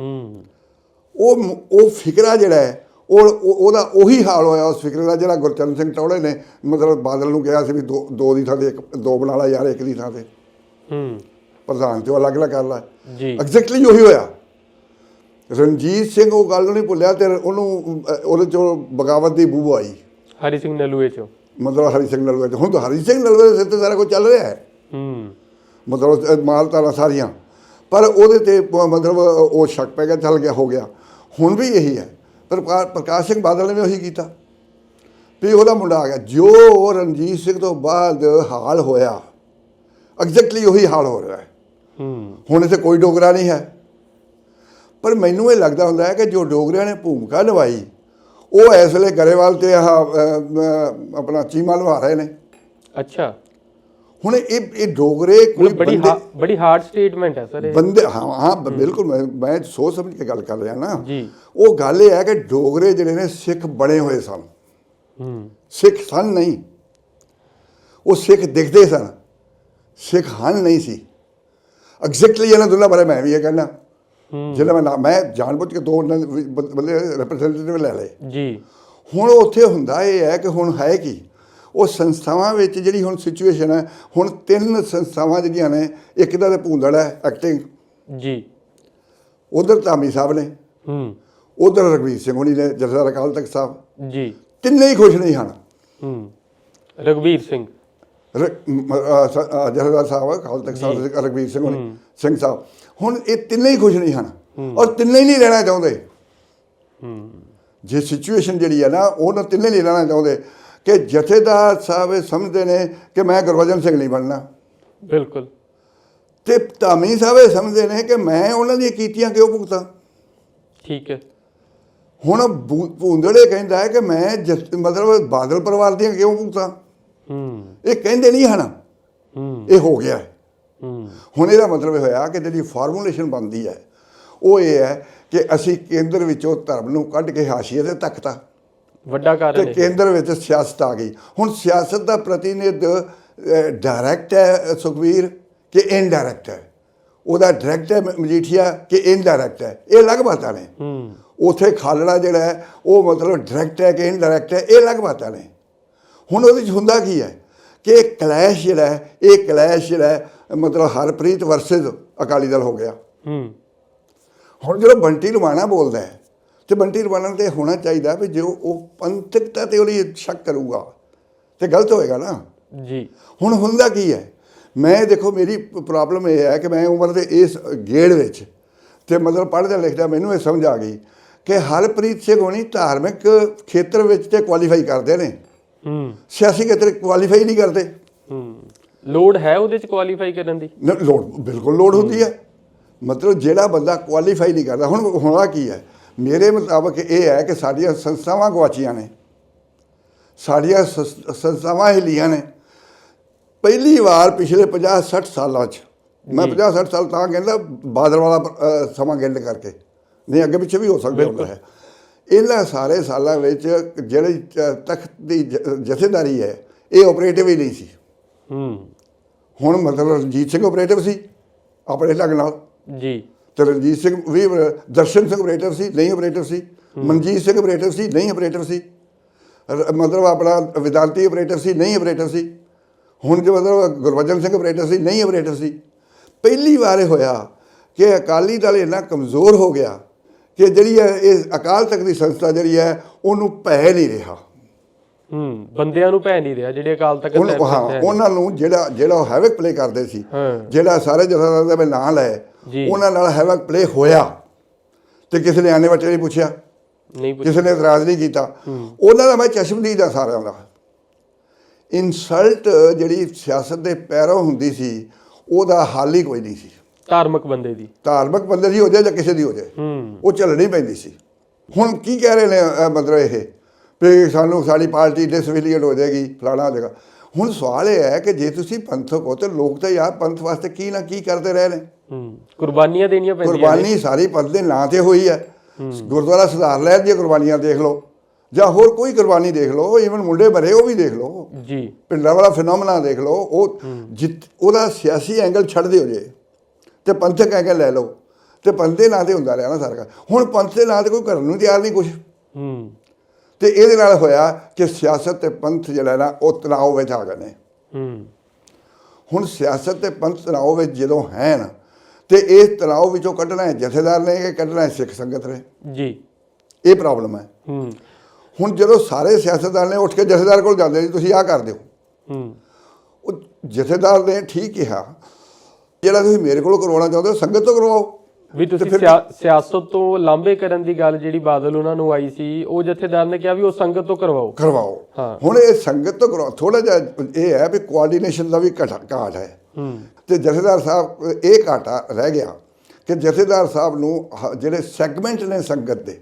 S1: ਹੂੰ।
S2: ਉਹ ਉਹ ਫਿਕਰਾ ਜਿਹੜਾ ਹੈ ਉਹ ਉਹ- ਉਹਦਾ ਉਹੀ ਹਾਲ ਹੋਇਆ ਉਸ ਫਿਕਰੇ ਦਾ ਜਿਹੜਾ ਗੁਰਚਰਨ ਸਿੰਘ ਟੌੜੇ ਨੇ ਮਤਲਬ ਬਾਦਲ ਨੂੰ ਕਿਹਾ ਸੀ ਵੀ ਦੋ ਦੋ ਦੀ ਥਾਂ ਤੇ ਇੱਕ ਦੋ ਬਣਾ ਲਾ ਯਾਰ ਇੱਕ ਦੀ ਥਾਂ ਤੇ।
S1: ਹੂੰ।
S2: ਪ੍ਰਧਾਨ ਤੇ ਉਹ ਅਲੱਗ-ਅਲੱਗ ਕਰ ਲਾ।
S1: ਜੀ।
S2: ਐਗਜ਼ੈਕਟਲੀ ਉਹੀ ਹੋਇਆ। ਰਣਜੀਤ ਸਿੰਘ ਉਹ ਗੱਲ ਨਹੀਂ ਭੁੱਲਿਆ ਤੇ ਉਹਨੂੰ ਉਹਦੇ ਚੋਂ ਬਗਾਵਤ ਦੀ ਬੂ ਆਈ।
S1: ਹਰੀ ਸਿੰਘ ਨਲੂਏ ਚੋਂ।
S2: ਮਤਲਬ ਹਰੀ ਸਿੰਘ ਨਲੂਏ ਹੁਣ ਤਾਂ ਹਰੀ ਸਿੰਘ ਨਲੂਏ ਦੇ ਸਿਰ ਤੇ ਸਾਰਾ ਕੁਝ ਚੱਲ ਰਿਹਾ ਹੈ।
S1: ਹੂੰ।
S2: ਮਤਲਬ ਮਾਲ ਤਾਲਾ ਸਾਰੀਆਂ। ਪਰ ਉਹਦੇ ਤੇ ਮਤਲਬ ਉਹ ਸ਼ੱਕ ਪੈ ਗਿਆ ਚੱਲ ਗਿਆ ਹੋ ਗਿਆ। ਹੁਣ ਵੀ ਇਹੀ ਹੈ। ਪ੍ਰਕਾਸ਼ ਸਿੰਘ ਬਾਦਲ ਨੇ ਉਹੀ ਕੀਤਾ। ਵੀ ਉਹਦਾ ਮੁੰਡਾ ਆ ਗਿਆ। ਜੋ ਰਣਜੀਤ ਸਿੰਘ ਤੋਂ ਬਾਅਦ ਹਾਲ ਹੋਇਆ ਐਗਜ਼ੈਕਟਲੀ ਉਹੀ ਹਾਲ ਹੋ ਰਿਹਾ ਹੈ। ਹੁਣ ਇੱਥੇ ਕੋਈ ਡੋਗਰਾ ਨਹੀਂ ਹੈ। ਪਰ ਮੈਨੂੰ ਇਹ ਲੱਗਦਾ ਹੁੰਦਾ ਹੈ ਕਿ ਜੋ ਡੋਗਰਿਆਂ ਨੇ ਭੂਮਿਕਾ ਨਿਭਾਈ ਉਹ ਇਸ ਵੇਲੇ ਗਰੇਵਾਲ ਤੇ ਆਪਣਾ ਚੀਮਾ ਨਿਭਾ ਰਹੇ ਨੇ।
S1: ਅੱਛਾ।
S2: ਹੁਣ ਇਹ ਇਹ ਡੋਗਰੇ ਕੋਈ
S1: ਬੜੀ ਬੜੀ ਹਾਰਡ ਸਟੇਟਮੈਂਟ ਹੈ ਸਰ ਇਹ।
S2: ਬੰਦੇ ਹਾਂ ਹਾਂ ਬਿਲਕੁਲ ਮੈਂ ਮੈਂ ਸੋਚ ਸਮਝ ਕੇ ਗੱਲ ਕਰ ਰਿਹਾ ਨਾ।
S1: ਜੀ।
S2: ਉਹ ਗੱਲ ਇਹ ਹੈ ਕਿ ਡੋਗਰੇ ਜਿਹੜੇ ਨੇ ਸਿੱਖ ਬਣੇ ਹੋਏ ਸਨ।
S1: ਹੂੰ।
S2: ਸਿੱਖ ਸਨ ਨਹੀਂ। ਉਹ ਸਿੱਖ ਦਿਖਦੇ ਸਨ। ਸਿੱਖ ਹਨ ਨਹੀਂ ਸੀ। ਐਗਜ਼ੈਕਟਲੀ ਇਹਨਾਂ ਦੋਨਾਂ ਬਾਰੇ ਮੈਂ ਵੀ ਇਹ ਕਹਿਣਾ ਜਿਹੜਾ ਮੈਂ ਮੈਂ ਜਾਣਬੁੱਝ ਕੇ ਦੋ ਬੰਦੇ ਰਿਪਰੈਜ਼ੈਂਟੇਟਿਵ ਲੈ ਲਏ।
S1: ਜੀ।
S2: ਹੁਣ ਉੱਥੇ ਹੁੰਦਾ ਇਹ ਹੈ ਕਿ ਹੁਣ ਹੈ ਕੀ? ਉਹ ਸੰਸਥਾਵਾਂ ਵਿੱਚ ਜਿਹੜੀ ਹੁਣ ਸਿਚੁਏਸ਼ਨ ਹੈ ਹੁਣ ਤਿੰਨ ਸੰਸਥਾਵਾਂ ਜਿਹੜੀਆਂ ਨੇ ਇੱਕ ਦਾ ਤੇ ਭੂੰਦੜ ਹੈ ਐਕਟਿੰਗ
S1: ਜੀ।
S2: ਉਧਰ ਧਾਮੀ ਸਾਹਿਬ ਨੇ।
S1: ਹੂੰ।
S2: ਉਧਰ ਰਘਵੀਰ ਸਿੰਘ ਹੋਣੀ ਨੇ ਜਥੇਦਾਰ ਅਕਾਲ ਤਖਤ ਸਾਹਿਬ।
S1: ਜੀ।
S2: ਤਿੰਨੇ ਹੀ ਖੁਸ਼ ਨਹੀਂ ਹਨ।
S1: ਹੂੰ। ਰਗਵੀਰ ਸਿੰਘ।
S2: ਜਥੇਦਾਰ ਸਾਹਿਬ ਅਕਾਲ ਤਖਤ ਸਾਹਿਬ ਤੇ ਰਘਵੀਰ ਸਿੰਘ ਹੋਣੀ ਸਿੰਘ ਸਾਹਿਬ। ਹੁਣ ਇਹ ਤਿੰਨੇ ਹੀ ਖੁਸ਼ ਨਹੀਂ ਹਨ ਔਰ ਤਿੰਨੇ ਹੀ ਨਹੀਂ ਰਹਿਣਾ ਚਾਹੁੰਦੇ।
S1: ਹੂੰ।
S2: ਜੇ ਸਿਚੁਏਸ਼ਨ ਜਿਹੜੀ ਹੈ ਨਾ ਉਹਨਾਂ ਤਿੰਨੇ ਨਹੀਂ ਰਹਿਣਾ ਚਾਹੁੰਦੇ। ਕਿ ਜਥੇਦਾਰ ਸਾਹਿਬ ਇਹ ਸਮਝਦੇ ਨੇ ਕਿ ਮੈਂ ਗੁਰਬਚਨ ਸਿੰਘ ਨਹੀਂ ਬਣਨਾ।
S1: ਬਿਲਕੁਲ।
S2: ਤੇ ਧਾਮੀ ਸਾਹਿਬ ਇਹ ਸਮਝਦੇ ਨੇ ਕਿ ਮੈਂ ਉਹਨਾਂ ਦੀਆਂ ਕੀਤੀਆਂ ਕਿਉਂ ਭੁਗਤਾਂ?
S1: ਠੀਕ ਹੈ।
S2: ਹੁਣ ਭੂੰਦੜੇ ਕਹਿੰਦਾ ਹੈ ਕਿ ਮੈਂ ਮਤਲਬ ਬਾਦਲ ਪਰਿਵਾਰ ਦੀਆਂ ਕਿਉਂ ਭੁਗਤਾਂ?
S1: ਹੂੰ।
S2: ਇਹ ਕਹਿੰਦੇ ਨਹੀਂ ਹਨ।
S1: ਹੂੰ।
S2: ਇਹ ਹੋ ਗਿਆ। ਹੈ। ਹੁਣ ਇਹਦਾ ਮਤਲਬ ਇਹ ਹੋਇਆ ਕਿ ਜਿਹੜੀ ਫਾਰਮੂਲੇਸ਼ਨ ਬਣਦੀ ਹੈ ਉਹ ਇਹ ਹੈ ਕਿ ਅਸੀਂ ਕੇਂਦਰ ਵਿੱਚੋਂ ਧਰਮ ਨੂੰ ਕੱਢ ਕੇ ਹਾਸ਼ੀਏ ਤੇ ਤੱਕਤਾ
S1: ਵੱਡਾ ਕਾਰਨ
S2: ਤੇ
S1: ਹੈ।
S2: ਕੇਂਦਰ ਵਿੱਚ ਸਿਆਸਤ ਆ ਗਈ। ਹੁਣ ਸਿਆਸਤ ਦਾ ਪ੍ਰਤੀਨਿਧ ਡਾਇਰੈਕਟ ਹੈ ਸੁਖਵੀਰ ਕਿ ਇਨਡਾਇਰੈਕਟ ਹੈ? ਉਹਦਾ ਡਾਇਰੈਕਟ ਹੈ ਮਜੀਠੀਆ ਕਿ ਇਨਡਾਇਰੈਕਟ ਹੈ? ਇਹ ਅਲੱਗ ਬਾਤਾਂ ਨੇ।
S1: ਹੂੰ।
S2: ਉਥੇ ਖਾਲੜਾ ਜਿਹੜਾ ਹੈ ਉਹ ਮਤਲਬ ਡਾਇਰੈਕਟ ਹੈ ਕਿ ਇਨਡਾਇਰੈਕਟ ਹੈ ਇਹ ਅਲੱਗ ਬਾਤਾਂ ਨੇ। ਹੁਣ ਉਹਦੇ ਵਿੱਚ ਹੁੰਦਾ ਕੀ ਹੈ? ਕਿ ਇਹ ਕਲੈਸ਼ ਜਿਹੜਾ ਹੈ ਇਹ ਕਲੈਸ਼ ਜਿਹੜਾ ਹੈ, ਮਤਲਬ ਹਰਪ੍ਰੀਤ ਵਰਸਸ ਅਕਾਲੀ ਦਲ ਹੋ ਗਿਆ।
S1: ਹੂੰ।
S2: ਹੁਣ ਜਦੋਂ ਬੰਟੀ ਲਵਾਣਾ ਬੋਲਦਾ ਹੈ ਤੇ ਬੰਟੀ ਲਵਾਣਾ ਤੇ ਹੋਣਾ ਚਾਹੀਦਾ ਵੀ ਜੋ ਉਹ ਪੰਥਕਤਾ ਤੇ ਉਹਦੀ ਸ਼ੱਕ ਕਰੂਗਾ ਤੇ ਗਲਤ ਹੋਏਗਾ ਨਾ।
S1: ਜੀ।
S2: ਹੁਣ ਹੁੰਦਾ ਕੀ ਹੈ? ਮੈਂ ਦੇਖੋ ਮੇਰੀ ਪ੍ਰੋਬਲਮ ਇਹ ਹੈ ਕਿ ਮੈਂ ਉਮਰ ਦੇ ਇਸ ਗੇੜ ਵਿੱਚ ਤੇ ਮਤਲਬ ਪੜ੍ਹਦਾ ਲਿਖਦਾ ਮੈਨੂੰ ਇਹ ਸਮਝ ਆ ਗਈ ਕਿ ਹਰਪ੍ਰੀਤ ਸਿੰਘ ਹੋਣੀ ਧਾਰਮਿਕ ਖੇਤਰ ਵਿੱਚ ਤੇ ਕੁਆਲੀਫਾਈ ਕਰਦੇ ਨੇ।
S1: ਹੂੰ।
S2: ਸਿਆਸੀ ਖੇਤਰ ਕੁਆਲੀਫਾਈ ਨਹੀਂ ਕਰਦੇ।
S1: ਹੂੰ। ਲੋਡ ਹੈ ਉਹਦੇ ਚ ਕੁਆਲੀਫਾਈ ਕਰਨ ਦੀ?
S2: ਨ- ਲੋੜ ਬਿਲਕੁਲ ਲੋੜ ਹੁੰਦੀ ਹੈ। ਮਤਲਬ ਜਿਹੜਾ ਬੰਦਾ ਕੁਆਲੀਫਾਈ ਨਹੀਂ ਕਰਦਾ। ਹੁਣ ਹੋਣਾ ਕੀ ਹੈ? ਮੇਰੇ ਮੁਤਾਬਕ ਇਹ ਹੈ ਕਿ ਸਾਡੀਆਂ ਸੰਸਥਾਵਾਂ ਗਵਾਚੀਆਂ ਨੇ। ਸਾਡੀਆਂ ਸੰਸ- ਸੰਸਥਾਵਾਂ ਹਿੱਲੀਆਂ ਨੇ। ਪਹਿਲੀ ਵਾਰ ਪਿਛਲੇ 50 60 ਸਾਲਾਂ 'ਚ। ਮੈਂ 50 60 ਸਾਲ ਤਾਂ ਕਹਿੰਦਾ ਬਾਦਲ ਵਾਲਾ ਸਮਾਂ ਗਿਣਨ ਕਰਕੇ। ਨਹੀਂ ਅੱਗੇ ਪਿੱਛੇ ਵੀ ਹੋ ਸਕਦਾ ਹੁੰਦਾ ਹੈ। ਇਹਨਾਂ ਸਾਰੇ ਸਾਲਾਂ ਵਿੱਚ ਜਿਹੜੀ ਤਖਤ ਦੀ ਜਥੇਦਾਰੀ ਹੈ ਇਹ ਆਪਰੇਟਿਵ ਹੀ ਨਹੀਂ ਸੀ।
S1: ਹੂੰ।
S2: ਹੁਣ ਮਤਲਬ ਰਣਜੀਤ ਸਿੰਘ ਆਪਰੇਟਿਵ ਸੀ ਆਪਣੇ ਢੰਗ ਨਾਲ।
S1: ਜੀ।
S2: ਤੇ ਰਣਜੀਤ ਸਿੰਘ ਵੀ ਦਰਸ਼ਨ ਸਿੰਘ ਆਪਰੇਟਿਵ ਸੀ ਨਹੀਂ ਆਪਰੇਟਿਵ ਸੀ। ਮਨਜੀਤ ਸਿੰਘ ਆਪਰੇਟਿਵ ਸੀ ਨਹੀਂ ਆਪਰੇਟਿਵ ਸੀ। ਮਤਲਬ ਆਪਣਾ ਵਿਦਾਂਤੀ ਆਪਰੇਟਿਵ ਸੀ ਨਹੀਂ ਆਪਰੇਟਿਵ ਸੀ। ਹੁਣ ਜੋ ਮਤਲਬ ਗੁਰਬਚਨ ਸਿੰਘ ਆਪਰੇਟਿਵ ਸੀ ਨਹੀਂ ਆਪਰੇਟਿਵ ਸੀ। ਪਹਿਲੀ ਵਾਰ ਇਹ ਹੋਇਆ ਕਿ ਅਕਾਲੀ ਦਲ ਇੰਨਾ ਕਮਜ਼ੋਰ ਹੋ ਗਿਆ ਕਿ ਜਿਹੜੀ ਹੈ ਇਹ ਅਕਾਲ ਤਖਤ ਦੀ ਸੰਸਥਾ ਜਿਹੜੀ ਹੈ ਉਹਨੂੰ ਭੈ ਨਹੀਂ ਰਿਹਾ।
S1: ਹੂੰ ਬੰਦਿਆਂ ਨੂੰ ਭੈ ਨਹੀਂ ਰਿਹਾ ਜਿਹੜੇ ਅਕਾਲ ਤਖਤ ਦੇ ਹੈ।
S2: ਉਹਨਾਂ ਨੂੰ ਜਿਹੜਾ ਜਿਹੜਾ ਹੈਵਕ ਪਲੇ ਕਰਦੇ ਸੀ ਜਿਹੜਾ ਸਾਰੇ ਜਥੇਦਾਰ ਦਾ ਮੈਂ ਨਾਂ ਲੈ
S1: ਜੀ।
S2: ਉਹਨਾਂ ਨਾਲ ਹੈਵਕ ਪਲੇ ਹੋਇਆ ਤੇ ਕਿਸੇ ਨੇ ਆਨੇ ਬੱਚੇ ਨਹੀਂ ਪੁੱਛਿਆ
S1: ਨਹੀਂ
S2: ਕਿਸੇ ਨੇ ਇਤਰਾਜ਼ ਨਹੀਂ ਕੀਤਾ। ਉਹਨਾਂ ਦਾ ਮੈਂ ਚਸ਼ਮਦੀਦ ਆ ਸਾਰਿਆਂ ਦਾ। ਇਨਸਲਟ ਜਿਹੜੀ ਸਿਆਸਤ ਦੇ ਪੈਰੋਂ ਹੁੰਦੀ ਸੀ ਉਹਦਾ ਹੱਲ ਹੀ ਕੋਈ ਨਹੀਂ ਸੀ।
S1: ਧਾਰਮਿਕ ਬੰਦੇ ਦੀ।
S2: ਧਾਰਮਿਕ ਬੰਦੇ ਦੀ ਹੋ ਜਾਏ ਜਾਂ ਕਿਸੇ ਦੀ ਹੋ ਜਾਏ ਉਹ ਚੱਲਣੀ ਪੈਂਦੀ ਸੀ। ਹੁਣ ਕੀ ਕਹਿ ਰਹੇ ਨੇ ਮਤਲਬ ਇਹ ਵੀ ਸਾਨੂੰ ਸਾਡੀ ਪਾਰਟੀ ਡਿਸਫੀਲੀਏਟ ਹੋ ਜਾਏਗੀ ਫਲਾਣਾ ਹੋ ਜਾਏਗਾ ਹੁਣ ਸਵਾਲ ਇਹ ਹੈ ਕਿ ਜੇ ਤੁਸੀਂ ਪੰਥਕ ਹੋ ਤੇ ਲੋਕ ਤਾਂ ਯਾਰ ਪੰਥ ਵਾਸਤੇ ਕੀ ਨਾ ਕੀ ਕਰਦੇ ਰਹੇ ਨੇ
S1: ਹੂੰ ਕੁਰਬਾਨੀਆਂ ਦੇਣੀਆਂ ਪੈਂਦੀਆਂ ਨੇ।
S2: ਕੁਰਬਾਨੀ ਸਾਰੀ ਪੰਥ ਦੇ ਨਾਂ ਤੇ ਹੋਈ ਹੈ। ਗੁਰਦੁਆਰਾ ਸੁਧਾਰ ਲਹਿਰ ਦੀਆਂ ਕੁਰਬਾਨੀਆਂ ਦੇਖ ਲਓ ਜਾਂ ਹੋਰ ਕੋਈ ਕੁਰਬਾਨੀ ਦੇਖ ਲਓ ਈਵਨ ਮੁੰਡੇ ਮਰੇ ਉਹ ਵੀ ਦੇਖ ਲਓ।
S1: ਜੀ।
S2: ਪਿੰਡਾਂ ਵਾਲਾ ਫਿਨੋਮਨਾ ਦੇਖ ਲਓ ਉਹ ਜਿੱਤ ਉਹਦਾ ਸਿਆਸੀ ਐਂਗਲ ਛੱਡ ਦਿਓ ਜੇ ਤੇ ਪੰਥਕ ਐਂਗਲ ਲੈ ਲਓ ਤੇ ਪੰਥ ਦੇ ਨਾਂ ਤੇ ਹੁੰਦਾ ਰਿਹਾ ਨਾ ਸਾਰਾ। ਹੁਣ ਪੰਥ ਦੇ ਨਾਂ ਤੇ ਕੋਈ ਕਰਨ ਨੂੰ ਤਿਆਰ ਨਹੀਂ ਕੁਛ।
S1: ਹੂੰ।
S2: ਤੇ ਇਹਦੇ ਨਾਲ ਹੋਇਆ ਕਿ ਸਿਆਸਤ ਤੇ ਪੰਥ ਜਿਹੜਾ ਨਾ ਉਹ ਤਣਾਅ ਵਿੱਚ ਆ ਗਏ ਨੇ।
S1: ਹੂੰ।
S2: ਹੁਣ ਸਿਆਸਤ ਤੇ ਪੰਥ ਤਣਾਅ ਵਿੱਚ ਜਦੋਂ ਹਨ ਤੇ ਇਸ ਤਣਾਅ ਵਿੱਚੋਂ ਕੱਢਣਾ ਹੈ ਜਥੇਦਾਰ ਨੇ ਕਿ ਕੱਢਣਾ ਹੈ ਸਿੱਖ ਸੰਗਤ ਨੇ।
S1: ਜੀ।
S2: ਇਹ ਪ੍ਰੋਬਲਮ ਹੈ।
S1: ਹੂੰ।
S2: ਹੁਣ ਜਦੋਂ ਸਾਰੇ ਸਿਆਸਤਦਾਨ ਨੇ ਉੱਠ ਕੇ ਜਥੇਦਾਰ ਕੋਲ ਜਾਂਦੇ ਜੀ ਤੁਸੀਂ ਆਹ ਕਰ ਦਿਓ।
S1: ਹੂੰ।
S2: ਉਹ ਜਥੇਦਾਰ ਨੇ ਠੀਕ ਕਿਹਾ ਜਿਹੜਾ ਤੁਸੀਂ ਮੇਰੇ ਕੋਲੋਂ ਕਰਵਾਉਣਾ ਚਾਹੁੰਦੇ ਹੋ ਸੰਗਤ ਤੋਂ ਕਰਵਾਓ।
S1: ਵੀ ਤੁਸੀਂ ਸਿਆ- ਸਿਆਸਤ ਤੋਂ ਲਾਂਭੇ ਕਰਨ ਦੀ ਗੱਲ ਜਿਹੜੀ ਬਾਦਲ ਉਹਨਾਂ ਨੂੰ ਆਈ ਸੀ ਉਹ ਜਥੇਦਾਰ ਨੇ ਕਿਹਾ ਵੀ ਉਹ ਸੰਗਤ ਤੋਂ ਕਰਵਾਓ।
S2: ਕਰਵਾਓ। ਹੁਣ ਇਹ ਸੰਗਤ ਤੋਂ ਕਰਵਾਓ ਥੋੜਾ ਜਿਹਾ ਇਹ ਹੈ ਵੀ ਕੋਆਰਡੀਨੇਸ਼ਨ ਦਾ ਵੀ ਘਟਾ ਘਾਟ ਹੈ। ਤੇ ਜਥੇਦਾਰ ਸਾਹਿਬ ਇਹ ਘਾਟਾ ਰਹਿ ਗਿਆ ਕਿ ਜਥੇਦਾਰ ਸਾਹਿਬ ਨੂੰ ਜਿਹੜੇ ਸੈਗਮੈਂਟ ਨੇ ਸੰਗਤ ਦੇ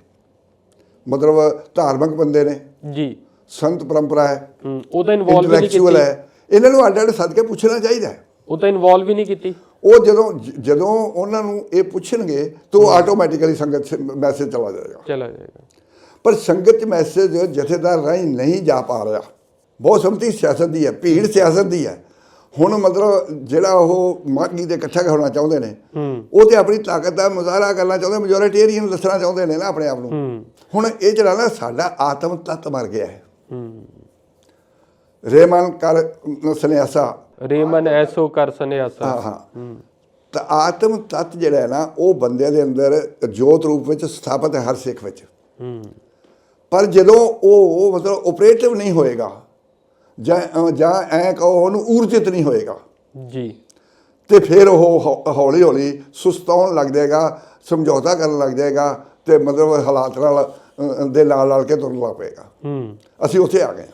S2: ਮਤਲਬ ਧਾਰਮਿਕ ਬੰਦੇ ਨੇ
S1: ਜੀ।
S2: ਸੰਤ ਪਰੰਪਰਾ ਹੈ
S1: ਹੂੰ ਉਹ ਤਾਂ ਇਨਵੋਲਵ ਨਹੀਂ ਕੀਤੀ।
S2: ਹੈ ਇਹਨਾਂ ਨੂੰ ਅੱਡ ਅੱਡ ਸੱਦ ਕੇ ਪੁੱਛਣਾ ਚਾਹੀਦਾ
S1: ਉਹ ਤਾਂ ਇਨਵੋਲਵ ਹੀ ਨਹੀਂ ਕੀਤੀ।
S2: ਉਹ ਜਦੋਂ ਜਦੋਂ ਉਹਨਾਂ ਨੂੰ ਇਹ ਪੁੱਛਣਗੇ ਤਾਂ ਉਹ ਆਟੋਮੈਟਿਕਲੀ ਸੰਗਤ ਮੈਸੇਜ ਚਲਾ ਜਾਏਗਾ।
S1: ਚਲਾ ਜਾਏਗਾ।
S2: ਪਰ ਸੰਗਤ ਚ ਮੈਸੇਜ ਜਥੇਦਾਰ ਰਾਹੀਂ ਨਹੀਂ ਜਾ ਪਾ ਰਿਹਾ। ਬਹੁਤ ਸੰਮਤੀ ਸਿਆਸਤ ਦੀ ਹੈ ਭੀੜ ਸਿਆਸਤ ਦੀ ਹੈ। ਹੁਣ ਮਤਲਬ ਜਿਹੜਾ ਉਹ ਮਾਗੀ ਦੇ ਇਕੱਠਾ ਹੋਣਾ ਚਾਹੁੰਦੇ ਨੇ ਉਹ ਤੇ ਆਪਣੀ ਤਾਕਤ ਦਾ ਮੁਜ਼ਾਹਰਾ ਕਰਨਾ ਚਾਹੁੰਦੇ ਮੈਜੋਰਿਟੇਰੀਅਨ ਦੱਸਣਾ ਚਾਹੁੰਦੇ ਨੇ ਨਾ ਆਪਣੇ ਆਪ ਨੂੰ। ਹੁਣ ਇਹ ਜਿਹੜਾ ਨਾ ਸਾਡਾ ਆਤਮ ਤੱਤ ਮਰ ਗਿਆ ਹੈ।
S1: ਹੂੰ।
S2: ਰੇਮਨ ਕਰ ਸਨਿਆਸਾ
S1: ਰੇਮਨ ਐਸੋ ਕਰ ਸਨਿਆਸਾ।
S2: ਹਾਂ ਹਾਂ। ਤਾਂ ਆਤਮ ਤੱਤ ਜਿਹੜਾ ਹੈ ਨਾ ਉਹ ਬੰਦੇ ਦੇ ਅੰਦਰ ਜੋਤ ਰੂਪ ਵਿੱਚ ਸਥਾਪਿਤ ਹੈ ਹਰ ਸਿੱਖ ਵਿੱਚ।
S1: ਹੂੰ।
S2: ਪਰ ਜਦੋਂ ਉਹ ਮਤਲਬ ਆਪਰੇਟਿਵ ਨਹੀਂ ਹੋਏਗਾ ਜਾਂ ਜਾਂ ਐ ਕਹੋ ਉਹਨੂੰ ਊਰਜਿਤ ਨਹੀਂ ਹੋਏਗਾ
S1: ਜੀ।
S2: ਤੇ ਫਿਰ ਉਹ ਹੌਲੀ ਹੌਲੀ ਸੁਸਤਾਉਣ ਲੱਗ ਜਾਏਗਾ ਸਮਝੌਤਾ ਕਰਨ ਲੱਗ ਜਾਏਗਾ ਤੇ ਮਤਲਬ ਹਾਲਾਤ ਨਾਲ ਦੇ ਨਾਲ ਨਾਲ ਕੇ ਤੁਰਨ ਲੱਗ ਪਏਗਾ।
S1: ਹੂੰ।
S2: ਅਸੀਂ ਉੱਥੇ ਆ ਗਏ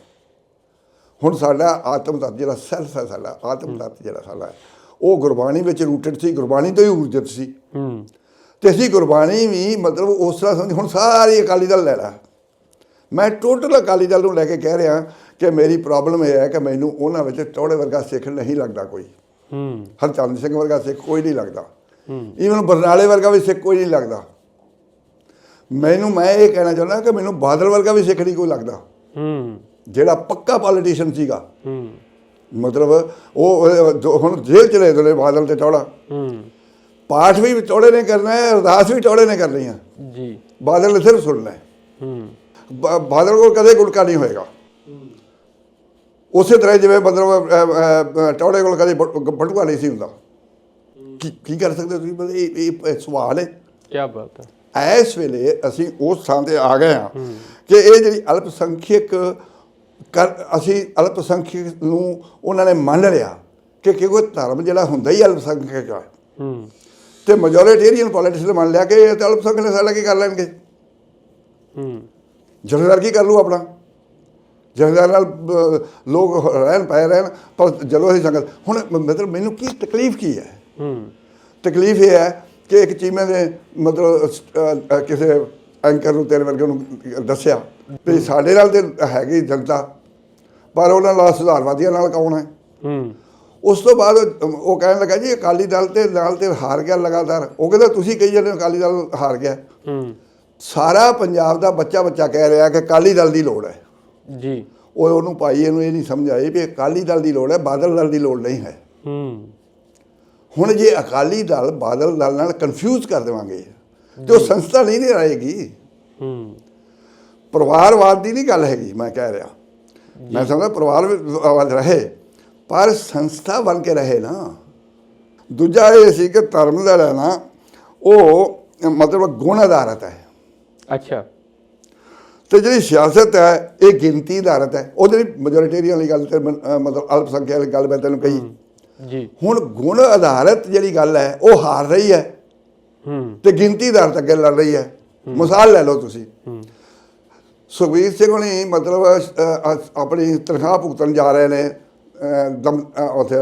S2: ਹੁਣ ਸਾਡਾ ਆਤਮ ਤੱਤ ਜਿਹੜਾ ਸੈਲਫ ਹੈ ਸਾਡਾ ਆਤਮ ਤੱਤ ਜਿਹੜਾ ਸਾਡਾ ਉਹ ਗੁਰਬਾਣੀ ਵਿੱਚ ਰੂਟਡ ਸੀ ਗੁਰਬਾਣੀ ਤੋਂ ਹੀ ਊਰਜਿਤ ਸੀ।
S1: ਹੂੰ।
S2: ਤੇ ਅਸੀਂ ਗੁਰਬਾਣੀ ਵੀ ਮਤਲਬ ਉਸ ਤਰ੍ਹਾਂ ਸਮਝ ਹੁਣ ਸਾਰੀ ਅਕਾਲੀ ਦਲ ਲੈ ਲਾ। ਮੈਂ ਟੋਟਲ ਅਕਾਲੀ ਦਲ ਨੂੰ ਲੈ ਕੇ ਕਹਿ ਰਿਹਾ ਕਿ ਮੇਰੀ ਪ੍ਰੋਬਲਮ ਇਹ ਹੈ ਕਿ ਮੈਨੂੰ ਉਹਨਾਂ ਵਿੱਚ ਟੋੜੇ ਵਰਗਾ ਸਿੱਖ ਨਹੀਂ ਲੱਗਦਾ ਕੋਈ।
S1: ਹੂੰ।
S2: ਹਰਚੰਦ ਸਿੰਘ ਵਰਗਾ ਸਿੱਖ ਕੋਈ ਨਹੀਂ ਲੱਗਦਾ।
S1: ਹੂੰ।
S2: ਈਵਨ ਬਰਨਾਲੇ ਵਰਗਾ ਵੀ ਸਿੱਖ ਕੋਈ ਨਹੀਂ ਲੱਗਦਾ। ਮੈਨੂੰ ਮੈਂ ਇਹ ਕਹਿਣਾ ਚਾਹੁੰਦਾ ਕਿ ਮੈਨੂੰ ਬਾਦਲ ਵਰਗਾ ਵੀ ਸਿੱਖ ਨਹੀਂ ਕੋਈ ਲੱਗਦਾ।
S1: ਹੂੰ।
S2: ਜਿਹੜਾ ਪੱਕਾ ਪੋਲੀਟੀਸ਼ੀਅਨ ਸੀਗਾ।
S1: ਹੂੰ।
S2: ਮਤਲਬ ਉਹ ਹੁਣ ਜੇਲ੍ਹ ਚਲੇ ਗਏ ਬਾਦਲ ਤੇ ਟੌੜਾ
S1: ਹੂੰ।
S2: ਪਾਠ ਵੀ ਟੌੜੇ ਨੇ ਕਰਨਾ ਹੈ ਅਰਦਾਸ ਵੀ ਟੌੜੇ ਨੇ ਕਰਨੀ ਹੈ।
S1: ਜੀ।
S2: ਬਾਦਲ ਨੇ ਸਿਰਫ ਸੁਣਨਾ ਹੈ।
S1: ਹੂੰ।
S2: ਬਾਦਲ ਕੋਲ ਕਦੇ ਗੁਟਕਾ ਨਹੀਂ ਹੋਏਗਾ। ਉਸੇ ਤਰ੍ਹਾਂ ਜਿਵੇਂ ਮਤਲਬ ਟੌੜੇ ਕੋਲ ਕਦੇ ਬਟ- ਬਟੂਆ ਨਹੀਂ ਸੀ ਹੁੰਦਾ। ਕੀ ਕੀ ਕਰ ਸਕਦੇ ਤੁਸੀਂ? ਮਤਲਬ ਇਹ ਇਹ- ਸਵਾਲ ਹੈ।
S1: ਕੀ ਬਾਤ ਹੈ।
S2: ਇਸ ਵੇਲੇ ਅਸੀਂ ਉਸ ਥਾਂ ਤੇ ਆ ਗਏ ਹਾਂ। ਕਿ ਇਹ ਜਿਹੜੀ ਅਲਪਸੰਖਿਅਕ ਕਰ ਅਸੀਂ ਅਲਪਸੰਖਿਅਕ ਨੂੰ ਉਹਨਾਂ ਨੇ ਮੰਨ ਲਿਆ ਕਿ ਕਿਉਂਕਿ ਧਰਮ ਜਿਹੜਾ ਹੁੰਦਾ ਹੀ ਅਲਪਸੰਖਿਅਕ ਹੈ
S1: ਹੂੰ।
S2: ਤੇ ਮੈਜੋਰਿਟੇਰੀਅਨ ਪੋਲਿਟਿਕਸ ਨੇ ਮੰਨ ਲਿਆ ਕਿ ਇਹ ਤਾਂ ਅਲਪਸੰਖਿਅਕ ਨੇ ਸਾਡਾ ਕੀ ਕਰ ਲੈਣਗੇ?
S1: ਹੂੰ।
S2: ਜਥੇਦਾਰ ਕੀ ਕਰ ਲੂ ਆਪਣਾ? ਜਥੇਦਾਰ ਨਾਲ ਲੋਕ ਰਹਿਣ ਪਏ ਰਹਿਣ ਪਰ ਜਦੋਂ ਅਸੀਂ ਸੰਗਤ ਹੁਣ ਮਤਲਬ ਮੈਨੂੰ ਕੀ ਤਕਲੀਫ ਕੀ ਹੈ?
S1: ਹੂੰ।
S2: ਤਕਲੀਫ ਇਹ ਹੈ ਕਿ ਇੱਕ ਚੀਮੇ ਦੇ ਮਤਲਬ ਕਿਸੇ ਐਂਕਰ ਨੂੰ ਤੇਰੇ ਵਰਗੇ ਨੂੰ ਦੱਸਿਆ ਵੀ ਸਾਡੇ ਨਾਲ ਤੇ ਹੈਗੀ ਜਨਤਾ ਪਰ ਉਹਨਾਂ ਨਾਲ ਸੁਧਾਰਵਾਦੀਆਂ ਨਾਲ ਕੌਣ ਹੈ?
S1: ਹੂੰ।
S2: ਉਸ ਤੋਂ ਬਾਅਦ ਉਹ- ਕਹਿਣ ਲੱਗਾ ਜੀ ਅਕਾਲੀ ਦਲ ਤੇ ਨਾਲ ਤੇ ਹਾਰ ਗਿਆ ਲਗਾਤਾਰ। ਉਹ ਕਹਿੰਦਾ ਤੁਸੀਂ ਕਹੀ ਜਾਂਦੇ ਹੋ ਅਕਾਲੀ ਦਲ ਹਾਰ ਗਿਆ।
S1: ਹੂੰ।
S2: ਸਾਰਾ ਪੰਜਾਬ ਦਾ ਬੱਚਾ ਬੱਚਾ ਕਹਿ ਰਿਹਾ ਕਿ ਅਕਾਲੀ ਦਲ ਦੀ ਲੋੜ ਹੈ।
S1: ਜੀ।
S2: ਉਹ ਉਹਨੂੰ ਭਾਈ ਇਹਨੂੰ ਇਹ ਨਹੀਂ ਸਮਝ ਆਈ ਵੀ ਅਕਾਲੀ ਦਲ ਦੀ ਲੋੜ ਹੈ ਬਾਦਲ ਦਲ ਦੀ ਲੋੜ ਨਹੀਂ ਹੈ।
S1: ਹੂੰ।
S2: ਹੁਣ ਜੇ ਅਕਾਲੀ ਦਲ ਬਾਦਲ ਦਲ ਨਾਲ ਕਨਫਿਊਜ਼ ਕਰ ਦੇਵਾਂਗੇ ਉਹ ਸੰਸਥਾ ਨਹੀਂ ਨਹੀਂ ਰਹੇਗੀ।
S1: ਹੂੰ।
S2: ਪਰਿਵਾਰਵਾਦ ਦੀ ਨਹੀਂ ਗੱਲ ਹੈਗੀ ਮੈਂ ਕਹਿ ਰਿਹਾ। ਮੈਂ ਸਮਝਦਾ ਪਰਿਵਾਰਵਾਦ ਰਹੇ ਪਰ ਸੰਸਥਾ ਬਣ ਕੇ ਰਹੇ ਨਾ। ਦੂਜਾ ਇਹ ਸੀ ਕਿ ਧਰਮ ਦਾ ਲੈਣਾ ਉਹ ਮਤਲਬ ਗੁਣ ਆਧਾਰਿਤ ਹੈ।
S1: ਅੱਛਾ।
S2: ਤੇ ਜਿਹੜੀ ਸਿਆਸਤ ਹੈ ਇਹ ਗਿਣਤੀ ਆਧਾਰਿਤ ਹੈ। ਉਹ ਜਿਹੜੀ ਮੈਜੋਰਿਟੇਰੀਅਨ ਵਾਲੀ ਗੱਲ ਤੇ ਮਤਲਬ ਅਲਪ ਸੰਖਿਆ ਵਾਲੀ ਗੱਲ ਮੈਂ ਤੈਨੂੰ ਕਹੀ।
S1: ਜੀ।
S2: ਹੁਣ ਗੁਣ ਆਧਾਰਿਤ ਜਿਹੜੀ ਗੱਲ ਹੈ ਉਹ ਹਾਰ ਰਹੀ ਹੂੰ। ਤੇ ਗਿਣਤੀ ਆਧਾਰਿਤ ਅੱਗੇ ਲੜ ਰਹੀ ਹੈ। ਮਿਸਾਲ ਲੈ ਲਓ ਤੁਸੀਂ।
S1: ਹੂੰ
S2: ਸੁਖਬੀਰ ਸਿੰਘ ਹੁਣੀ ਮਤਲਬ ਆਪਣੀ ਤਨਖਾਹ ਭੁਗਤਣ ਜਾ ਰਹੇ ਨੇ ਦਮ ਉੱਥੇ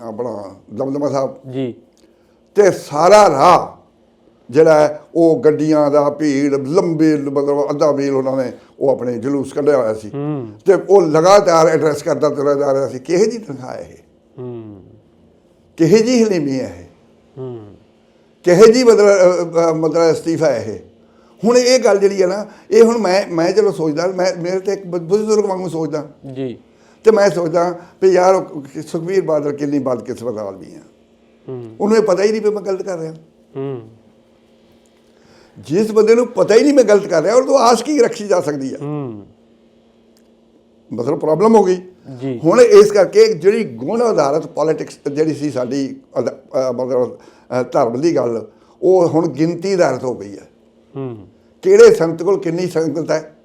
S2: ਆਪਣਾ ਦਮਦਮਾ ਸਾਹਿਬ।
S1: ਜੀ।
S2: ਤੇ ਸਾਰਾ ਰਾਹ ਜਿਹੜਾ ਉਹ ਗੱਡੀਆਂ ਦਾ ਭੀੜ ਲੰਬੇ ਮਤਲਬ ਅੱਧਾ ਮੀਲ ਉਹਨਾਂ ਨੇ ਉਹ ਆਪਣੇ ਜਲੂਸ ਕੱਢਿਆ ਹੋਇਆ ਸੀ। ਤੇ ਉਹ ਲਗਾਤਾਰ ਐਡਰੈਸ ਕਰਦਾ ਤੁਰਿਆ ਜਾ ਰਿਹਾ ਸੀ। ਕਿਹੇ ਜੀ ਤਨਖਾਹ ਹੈ ਇਹ? ਕਿਹੇ ਜੀ ਹਲੀਮੀ ਹੈ ਇਹ?
S1: ਹੂੰ
S2: ਕਿਹੇ ਜੀ ਮਤਲਬ ਮਤਲਬ ਅਸਤੀਫਾ ਹੈ ਇਹ? ਹੁਣ ਇਹ ਗੱਲ ਜਿਹੜੀ ਹੈ ਨਾ ਇਹ ਹੁਣ ਮੈਂ ਮੈਂ ਚਲੋ ਸੋਚਦਾ ਮੈਂ ਮੇਰੇ ਤੇ ਇੱਕ ਬਜ਼ੁਰਗ ਵਾਂਗੂ ਸੋਚਦਾ।
S1: ਜੀ।
S2: ਤੇ ਮੈਂ ਸੋਚਦਾ ਵੀ ਯਾਰ ਉਹ ਸੁਖਬੀਰ ਬਾਦਲ ਕਿੰਨੀ ਬਦਕਿਸਮਤ ਆਦਮੀ ਆ।
S1: ਹੂੰ।
S2: ਉਹਨੂੰ ਇਹ ਪਤਾ ਹੀ ਨਹੀਂ ਵੀ ਮੈਂ ਗਲਤ ਕਰ ਰਿਹਾ।
S1: ਹੂੰ।
S2: ਜਿਸ ਬੰਦੇ ਨੂੰ ਪਤਾ ਹੀ ਨਹੀਂ ਮੈਂ ਗਲਤ ਕਰ ਰਿਹਾ ਉਹ ਤੋਂ ਆਸ ਕੀ ਰੱਖੀ ਜਾ ਸਕਦੀ ਹੈ
S1: ਹੂੰ।
S2: ਮਤਲਬ ਪ੍ਰੋਬਲਮ ਹੋ ਗਈ।
S1: ਜੀ।
S2: ਹੁਣ ਇਸ ਕਰਕੇ ਜਿਹੜੀ ਗੁਣ ਆਧਾਰਿਤ ਪੋਲਿਟਿਕਸ ਜਿਹੜੀ ਸੀ ਸਾਡੀ ਮਤਲਬ ਧਰਮ ਦੀ ਗੱਲ ਉਹ ਹੁਣ ਗਿਣਤੀ ਆਧਾਰਿਤ ਹੋ ਗਈ ਹੈ।
S1: ਹੂੰ।
S2: ਕਿਹੜੇ ਸੰਤ ਕੋਲ ਕਿੰਨੀ ਸੰਗਤ ਹੈ?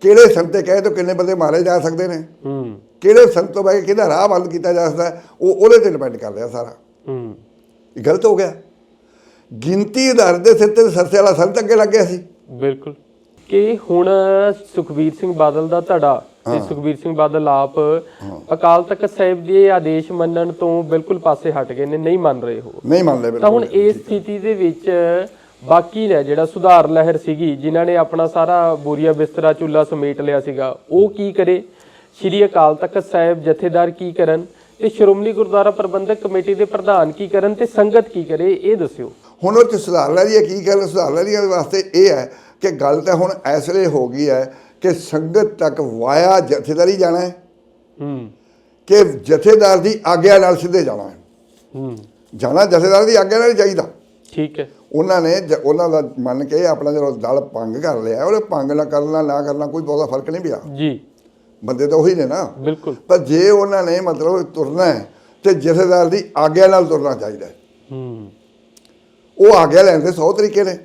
S2: ਕਿਹੜੇ ਸੰਤ ਤੇ ਕਹੇ ਤਾਂ ਕਿੰਨੇ ਬੰਦੇ ਮਾਰੇ ਜਾ ਸਕਦੇ ਨੇ?
S1: ਹੂੰ।
S2: ਕਿਹੜੇ ਸੰਤ ਤੋਂ ਬੈ ਕਿਹਦਾ ਰਾਹ ਬੰਦ ਕੀਤਾ ਜਾ ਸਕਦਾ ਉਹ ਉਹਦੇ ਤੇ ਡਿਪੈਂਡ ਕਰ ਰਿਹਾ ਸਾਰਾ।
S1: ਹੂੰ।
S2: ਇਹ ਗਲਤ ਹੋ ਗਿਆ। ਗਿਣਤੀ ਆਧਾਰਿਤ ਦੇ ਸਿਰ ਤੇ ਸਰਸੇ ਵਾਲਾ ਸੰਤ ਅੱਗੇ ਲੱਗ ਗਿਆ ਸੀ।
S1: ਬਿਲਕੁਲ। ਕਿ ਹੁਣ ਸੁਖਬੀਰ ਸਿੰਘ ਬਾਦਲ ਦਾ ਧੜਾ ਤੇ ਸੁਖਬੀਰ ਸਿੰਘ ਬਾਦਲ ਆਪ ਅਕਾਲ ਤਖਤ ਸਾਹਿਬ ਦੇ ਆਦੇਸ਼ ਮੰਨਣ ਤੋਂ ਬਿਲਕੁਲ ਪਾਸੇ ਹਟ ਗਏ ਨੇ ਨਹੀਂ ਮੰਨ ਰਹੇ ਹੋ
S2: ਨਹੀਂ ਮੰਨਦੇ
S1: ਤਾਂ ਹੁਣ ਇਸ ਸਥਿਤੀ ਦੇ ਵਿੱਚ ਬਾਕੀ ਨੇ ਜਿਹੜਾ ਸੁਧਾਰ ਲਹਿਰ ਸੀਗੀ ਜਿਨ੍ਹਾਂ ਨੇ ਆਪਣਾ ਸਾਰਾ ਬੋਰੀਆ ਬਿਸਤਰਾ ਚੁੱਲਾ ਸਮੇਟ ਲਿਆ ਸੀਗਾ ਉਹ ਕੀ ਕਰੇ? ਸ਼੍ਰੀ ਅਕਾਲ ਤਖਤ ਸਾਹਿਬ ਜਥੇਦਾਰ ਕੀ ਕਰਨ? ਤੇ ਸ਼੍ਰੋਮਣੀ ਗੁਰਦੁਆਰਾ ਪ੍ਰਬੰਧਕ ਕਮੇਟੀ ਦੇ ਪ੍ਰਧਾਨ ਕੀ ਕਰਨ? ਤੇ ਸੰਗਤ ਕੀ ਕਰੇ? ਇਹ ਦੱਸਿਓ।
S2: ਹੁਣ ਉਹ ਚ ਸੁਧਾਰ ਲੈ ਦੀ ਕੀ ਗੱਲ? ਸੁਧਾਰ ਲੈ ਦੀ ਵਾਸਤੇ ਇਹ ਹੈ ਕਿ ਗੱਲ ਤਾਂ ਹੁਣ ਇਸ ਵੇਲੇ ਹੋ ਗਈ ਹੈ ਕਿ ਸੰਗਤ ਤੱਕ ਵਾਇਆ ਜਥੇਦਾਰੀ ਜਾਣਾ ਹੈ।
S1: ਹੂੰ।
S2: ਕਿ ਜਥੇਦਾਰ ਦੀ ਆਗਿਆ ਨਾਲ ਸਿੱਧੇ ਜਾਣਾ ਹੈ।
S1: ਹੂੰ।
S2: ਜਾਣਾ ਜਥੇਦਾਰ ਦੀ ਆਗਿਆ ਨਾਲ ਚਾਹੀਦਾ।
S1: ਠੀਕ ਹੈ।
S2: ਉਹਨਾਂ ਨੇ ਉਹਨਾਂ ਦਾ ਮੰਨ ਕੇ ਆਪਣਾ ਜਦੋਂ ਦਲ ਭੰਗ ਕਰ ਲਿਆ ਉਹਨੇ ਭੰਗ ਨਾ ਕਰਨਾ ਨਾ ਕਰਨਾ ਕੋਈ ਬਹੁਤਾ ਫ਼ਰਕ ਨਹੀਂ ਪਿਆ।
S1: ਜੀ।
S2: ਬੰਦੇ ਤਾਂ ਉਹੀ ਨੇ ਨਾ।
S1: ਬਿਲਕੁਲ।
S2: ਪਰ ਜੇ ਉਹਨਾਂ ਨੇ ਮਤਲਬ ਤੁਰਨਾ ਹੈ ਤੇ ਜਥੇਦਾਰ ਦੀ ਆਗਿਆ ਨਾਲ ਤੁਰਨਾ ਚਾਹੀਦਾ ਹੈ। ਉਹ ਆਗਿਆ ਲੈਣ ਦੇ 100 ਤਰੀਕੇ ਨੇ।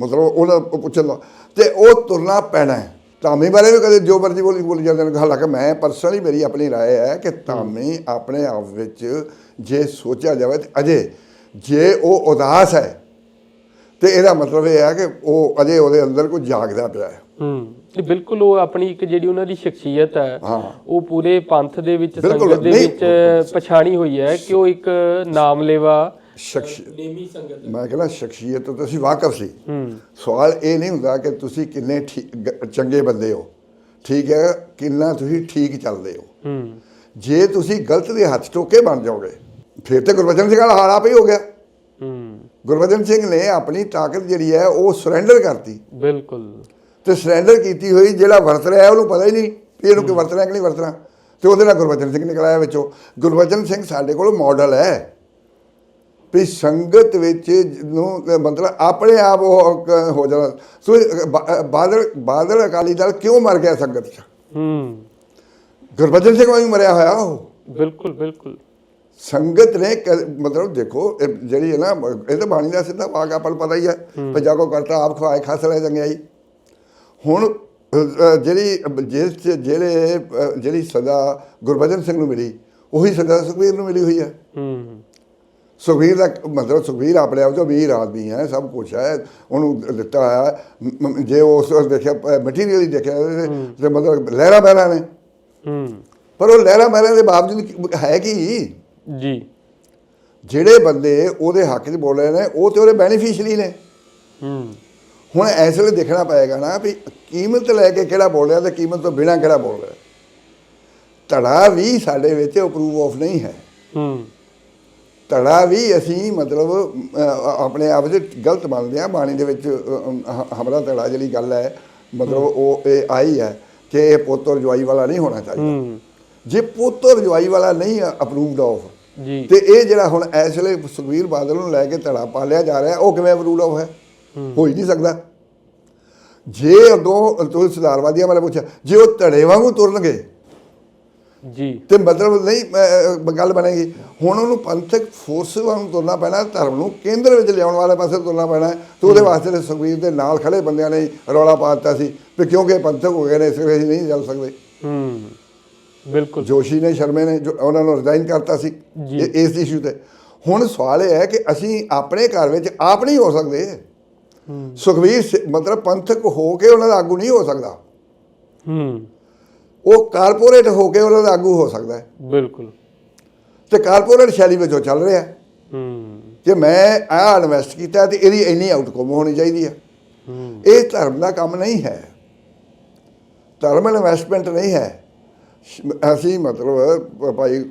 S2: ਮਤਲਬ ਉਹਨਾਂ ਪੁੱਛਣ ਦਾ ਤੇ ਉਹ ਤੁਰਨਾ ਪੈਣਾ ਹੈ ਧਾਮੀ ਬਾਰੇ ਵੀ ਕਦੇ ਜੋ ਮਰਜ਼ੀ ਬੋਲੀ ਬੋਲੀ ਜਾਂਦੇ ਨੇ ਹਾਲਾਂਕਿ ਮੈਂ ਪਰਸਨਲੀ ਮੇਰੀ ਆਪਣੀ رائے ਹੈ ਕਿ ਧਾਮੀ ਆਪਣੇ ਆਪ ਵਿੱਚ ਜੇ ਸੋਚਿਆ ਜਾਵੇ ਤੇ ਅਜੇ ਜੇ ਉਹ ਉਦਾਸ ਹੈ ਤੇ ਇਹਦਾ ਮਤਲਬ ਇਹ ਹੈ ਕਿ ਉਹ ਅਜੇ ਉਹਦੇ ਅੰਦਰ ਕੋਈ ਜਾਗਦਾ ਪਿਆ ਹੈ
S1: ਹੂੰ ਤੇ ਬਿਲਕੁਲ ਉਹ ਆਪਣੀ ਇੱਕ ਜਿਹੜੀ ਉਹਨਾਂ ਦੀ ਸ਼ਖਸੀਅਤ ਹੈ
S2: ਹਾਂ।
S1: ਉਹ ਪੂਰੇ ਪੰਥ ਦੇ ਵਿੱਚ
S2: ਬਿਲਕੁਲ,
S1: ਸੰਗਤ ਦੇ
S2: ਨਹੀਂ,
S1: ਵਿੱਚ ਪਛਾਣੀ ਹੋਈ ਹੈ ਕਿ ਉਹ ਇੱਕ ਨਾਮਲੇਵਾ
S2: ਸ਼ਖਸ
S1: ਨੇਮੀ ਸੰਗਤ
S2: ਮੈਂ ਕਹਿੰਦਾ ਸ਼ਖਸੀਅਤ ਤੋਂ ਤੁਸੀਂ ਵਾਕਫ ਸੀ।
S1: ਹੂੰ।
S2: ਸਵਾਲ ਇਹ ਨਹੀਂ ਹੁੰਦਾ ਕਿ ਤੁਸੀਂ ਕਿੰਨੇ ਚੰਗੇ ਬੰਦੇ ਹੋ। ਠੀਕ ਹੈ ਕਿੰਨਾ ਤੁਸੀਂ ਠੀਕ ਚੱਲਦੇ ਹੋ।
S1: ਹੂੰ।
S2: ਜੇ ਤੁਸੀਂ ਗਲਤ ਦੇ ਹੱਥ ਟੋਕੇ ਬਣ ਜਾਓਗੇ ਫਿਰ ਤੇ ਗੁਰਬਚਨ ਸਿੰਘ ਵਾਲਾ ਹਾਲ ਆਪ ਹੀ ਹੋ ਗਿਆ।
S1: ਹੂੰ।
S2: ਗੁਰਬਚਨ ਸਿੰਘ ਨੇ ਆਪਣੀ ਤਾਕਤ ਜਿਹੜੀ ਹੈ ਉਹ ਸਰੈਂਡਰ ਕਰਤੀ।
S1: ਬਿਲਕੁਲ।
S2: ਤੇ ਸਰੈਂਡਰ ਕੀਤੀ ਹੋਈ ਜਿਹੜਾ ਵਰਤ ਰਿਹਾ ਉਹਨੂੰ ਪਤਾ ਹੀ ਨਹੀਂ ਵੀ ਇਹਨੂੰ ਕਿ ਵਰਤਣਾ ਕਿ ਨਹੀਂ ਵਰਤਣਾ। ਤੇ ਉਹਦੇ ਨਾਲ ਗੁਰਬਚਨ ਸਿੰਘ ਨਿਕਲ ਆਇਆ ਵਿੱਚੋਂ। ਗੁਰਬਚਨ ਸਿੰਘ ਸਾਡੇ ਕੋਲ ਮਾਡਲ ਹੈ। ਵੀ ਸੰਗਤ ਵਿੱਚ ਨੂੰ ਮਤਲਬ ਆਪਣੇ ਆਪ ਉਹ ਹੋ ਜਾਣਾ। ਸੋ ਬਾਦਲ ਬਾਦਲ ਅਕਾਲੀ ਦਲ ਕਿਉਂ ਮਰ ਗਿਆ ਸੰਗਤ 'ਚ?
S1: ਹੂੰ।
S2: ਗੁਰਬਚਨ ਸਿੰਘ ਵਾਂਗ ਮਰਿਆ ਹੋਇਆ ਉਹ।
S1: ਬਿਲਕੁਲ ਬਿਲਕੁਲ।
S2: ਸੰਗਤ ਨੇ ਮਤਲਬ ਦੇਖੋ ਜਿਹੜੀ ਹੈ ਨਾ ਇਹ ਤਾਂ ਬਾਣੀ ਦਾ ਸਿੱਧਾ ਵਾਕ ਆਪਾਂ ਨੂੰ ਪਤਾ ਹੀ ਹੈ ਪੰਜਾ ਕੋ ਕਰਤਾ ਆਪ ਖਵਾਏ ਖਸ ਲੈ ਜੰਗਿਆਈ ਹੁਣ ਜਿਹੜੀ ਜਿਸ ਜਿਹੜੇ ਜਿਹੜੀ ਸਜ਼ਾ ਗੁਰਬਚਨ ਸਿੰਘ ਨੂੰ ਮਿਲੀ ਉਹੀ ਸਜ਼ਾ ਸੁਖਬੀਰ ਨੂੰ ਮਿਲੀ ਹੋਈ ਹੈ।
S1: ਹੂੰ।
S2: ਸੁਖਬੀਰ ਦਾ ਮਤਲਬ ਸੁਖਬੀਰ ਆਪਣੇ ਆਪ ਤੋਂ ਵੀਰ ਆਦਮੀ ਹੈ ਸਭ ਕੁਝ ਹੈ ਉਹਨੂੰ ਦਿੱਤਾ ਮ- ਜੇ ਉਸ ਵਕਤ ਦੇਖਿਆ ਮਟੀਰੀਅਲੀ ਦੇਖਿਆ ਤੇ ਮਤਲਬ ਲਹਿਰਾ ਬਹਿਰਾ ਨੇ।
S1: ਹੂੰ।
S2: ਪਰ ਉਹ ਲਹਿਰਾ ਬਹਿਰਾ ਦੇ ਬਾਵਜੂਦ ਹੈ ਕੀ?
S1: ਜੀ।
S2: ਜਿਹੜੇ ਬੰਦੇ ਉਹਦੇ ਹੱਕ 'ਚ ਬੋਲ ਰਹੇ ਨੇ ਉਹ ਤੇ ਉਹਦੇ ਬੈਨੀਫੀਸ਼ੀਅਰੀ ਨੇ।
S1: ਹੂੰ।
S2: ਹੁਣ ਇਸ ਵੇਲੇ ਦੇਖਣਾ ਪਏਗਾ ਨਾ ਵੀ ਕੀਮਤ ਲੈ ਕੇ ਕਿਹੜਾ ਬੋਲ ਰਿਹਾ ਤੇ ਕੀਮਤ ਤੋਂ ਬਿਨਾਂ ਕਿਹੜਾ ਬੋਲ ਰਿਹਾ। ਧੜਾ ਵੀ ਸਾਡੇ ਵਿੱਚ ਅਪਰੂਵ ਆਫ ਨਹੀਂ ਹੈ।
S1: ਹੂੰ।
S2: ਧੜਾ ਵੀ ਅਸੀਂ ਮਤਲਬ ਆਪਣੇ ਆਪ 'ਚ ਗਲਤ ਮੰਨਦੇ ਆ ਬਾਣੀ ਦੇ ਵਿੱਚ ਹਮਰਾ ਧੜਾ ਜਿਹੜੀ ਗੱਲ ਹੈ ਮਤਲਬ ਉਹ ਇਹ ਆਈ ਹੈ ਕਿ ਇਹ ਪੁੱਤਰ ਜਵਾਈ ਵਾਲਾ ਨਹੀਂ ਹੋਣਾ ਚਾਹੀਦਾ। ਜੇ ਪੁੱਤਰ ਜਵਾਈ ਵਾਲਾ ਨਹੀਂ ਅਪਰੂਵਡ ਆਫ
S1: ਜੀ।
S2: ਤੇ ਇਹ ਜਿਹੜਾ ਹੁਣ ਇਸ ਵੇਲੇ ਸੁਖਬੀਰ ਬਾਦਲ ਨੂੰ ਲੈ ਕੇ ਧੜਾ ਪਾਲਿਆ ਜਾ ਰਿਹਾ ਉਹ ਕਿਵੇਂ ਅਪਰੂਵਡ ਆਫ ਹੈ? ਹੋ। ਹੀ ਨਹੀਂ ਸਕਦਾ। ਜੇ ਅੱਗੋਂ ਤੁਸੀਂ ਸੁਧਾਰਵਾਦੀਆਂ ਬਾਰੇ ਪੁੱਛਿਆ ਜੇ ਉਹ ਧੜੇ ਵਾਂਗੂ ਤੁਰਨਗੇ
S1: ਜੀ।
S2: ਤੇ ਮਤਲਬ ਨਹੀਂ ਗੱਲ ਬਣੇਗੀ। ਹੁਣ ਉਹਨੂੰ ਪੰਥਕ ਫੋਰਸ ਵਾਂਗ ਤੁਰਨਾ ਪੈਣਾ ਧਰਮ ਨੂੰ ਕੇਂਦਰ ਵਿੱਚ ਲਿਆਉਣ ਵਾਲੇ ਪਾਸੇ ਤੁਰਨਾ ਪੈਣਾ। ਤੇ ਉਹਦੇ ਵਾਸਤੇ ਤੇ ਸੁਖਬੀਰ ਦੇ ਨਾਲ ਖੜੇ ਬੰਦਿਆਂ ਨੇ ਰੌਲਾ ਪਾ ਦਿੱਤਾ ਸੀ ਵੀ ਕਿਉਂਕਿ ਪੰਥਕ ਹੋ ਗਏ ਨੇ ਇਸ ਅਸੀਂ ਨਹੀਂ ਚੱਲ ਸਕਦੇ।
S1: ਹੂੰ ਬਿਲਕੁਲ।
S2: ਜੋਸ਼ੀ ਨੇ ਸ਼ਰਮੇ ਨੇ ਜੋ ਉਹਨਾਂ ਨੂੰ ਰਿਜ਼ਾਈਨ ਕਰਤਾ ਸੀ ਇਸ ਇਸ਼ੂ ਤੇ। ਹੁਣ ਸਵਾਲ ਇਹ ਹੈ ਕਿ ਅਸੀਂ ਆਪਣੇ ਘਰ ਵਿੱਚ ਆਪ ਨਹੀਂ ਹੋ ਸਕਦੇ। ਸੁਖਬੀਰ ਸ- ਮਤਲਬ ਪੰਥਕ ਹੋ ਕੇ ਉਹਨਾਂ ਦਾ ਆਗੂ ਨਹੀਂ ਹੋ ਸਕਦਾ।
S1: ਹੂੰ।
S2: ਉਹ ਕਾਰਪੋਰੇਟ ਹੋ ਕੇ ਉਹਨਾਂ ਦਾ ਆਗੂ ਹੋ ਸਕਦਾ ਹੈ।
S1: ਬਿਲਕੁਲ।
S2: ਤੇ ਕਾਰਪੋਰੇਟ ਸ਼ੈਲੀ ਵਿੱਚ ਉਹ ਚੱਲ ਰਿਹਾ ਹੈ।
S1: ਹੂੰ।
S2: ਕਿ ਮੈਂ ਆਹ ਇਨਵੈਸਟ ਕੀਤਾ ਤੇ ਇਹਦੀ ਇੰਨੀ ਆਊਟਕਮ ਹੋਣੀ ਚਾਹੀਦੀ ਹੈ।
S1: ਹੂੰ।
S2: ਇਹ ਧਰਮ ਦਾ ਕੰਮ ਨਹੀਂ ਹੈ। ਧਰਮ ਇਨਵੈਸਟਮੈਂਟ ਨਹੀਂ ਹੈ। ਅਸੀਂ ਮਤਲਬ ਭਾਈ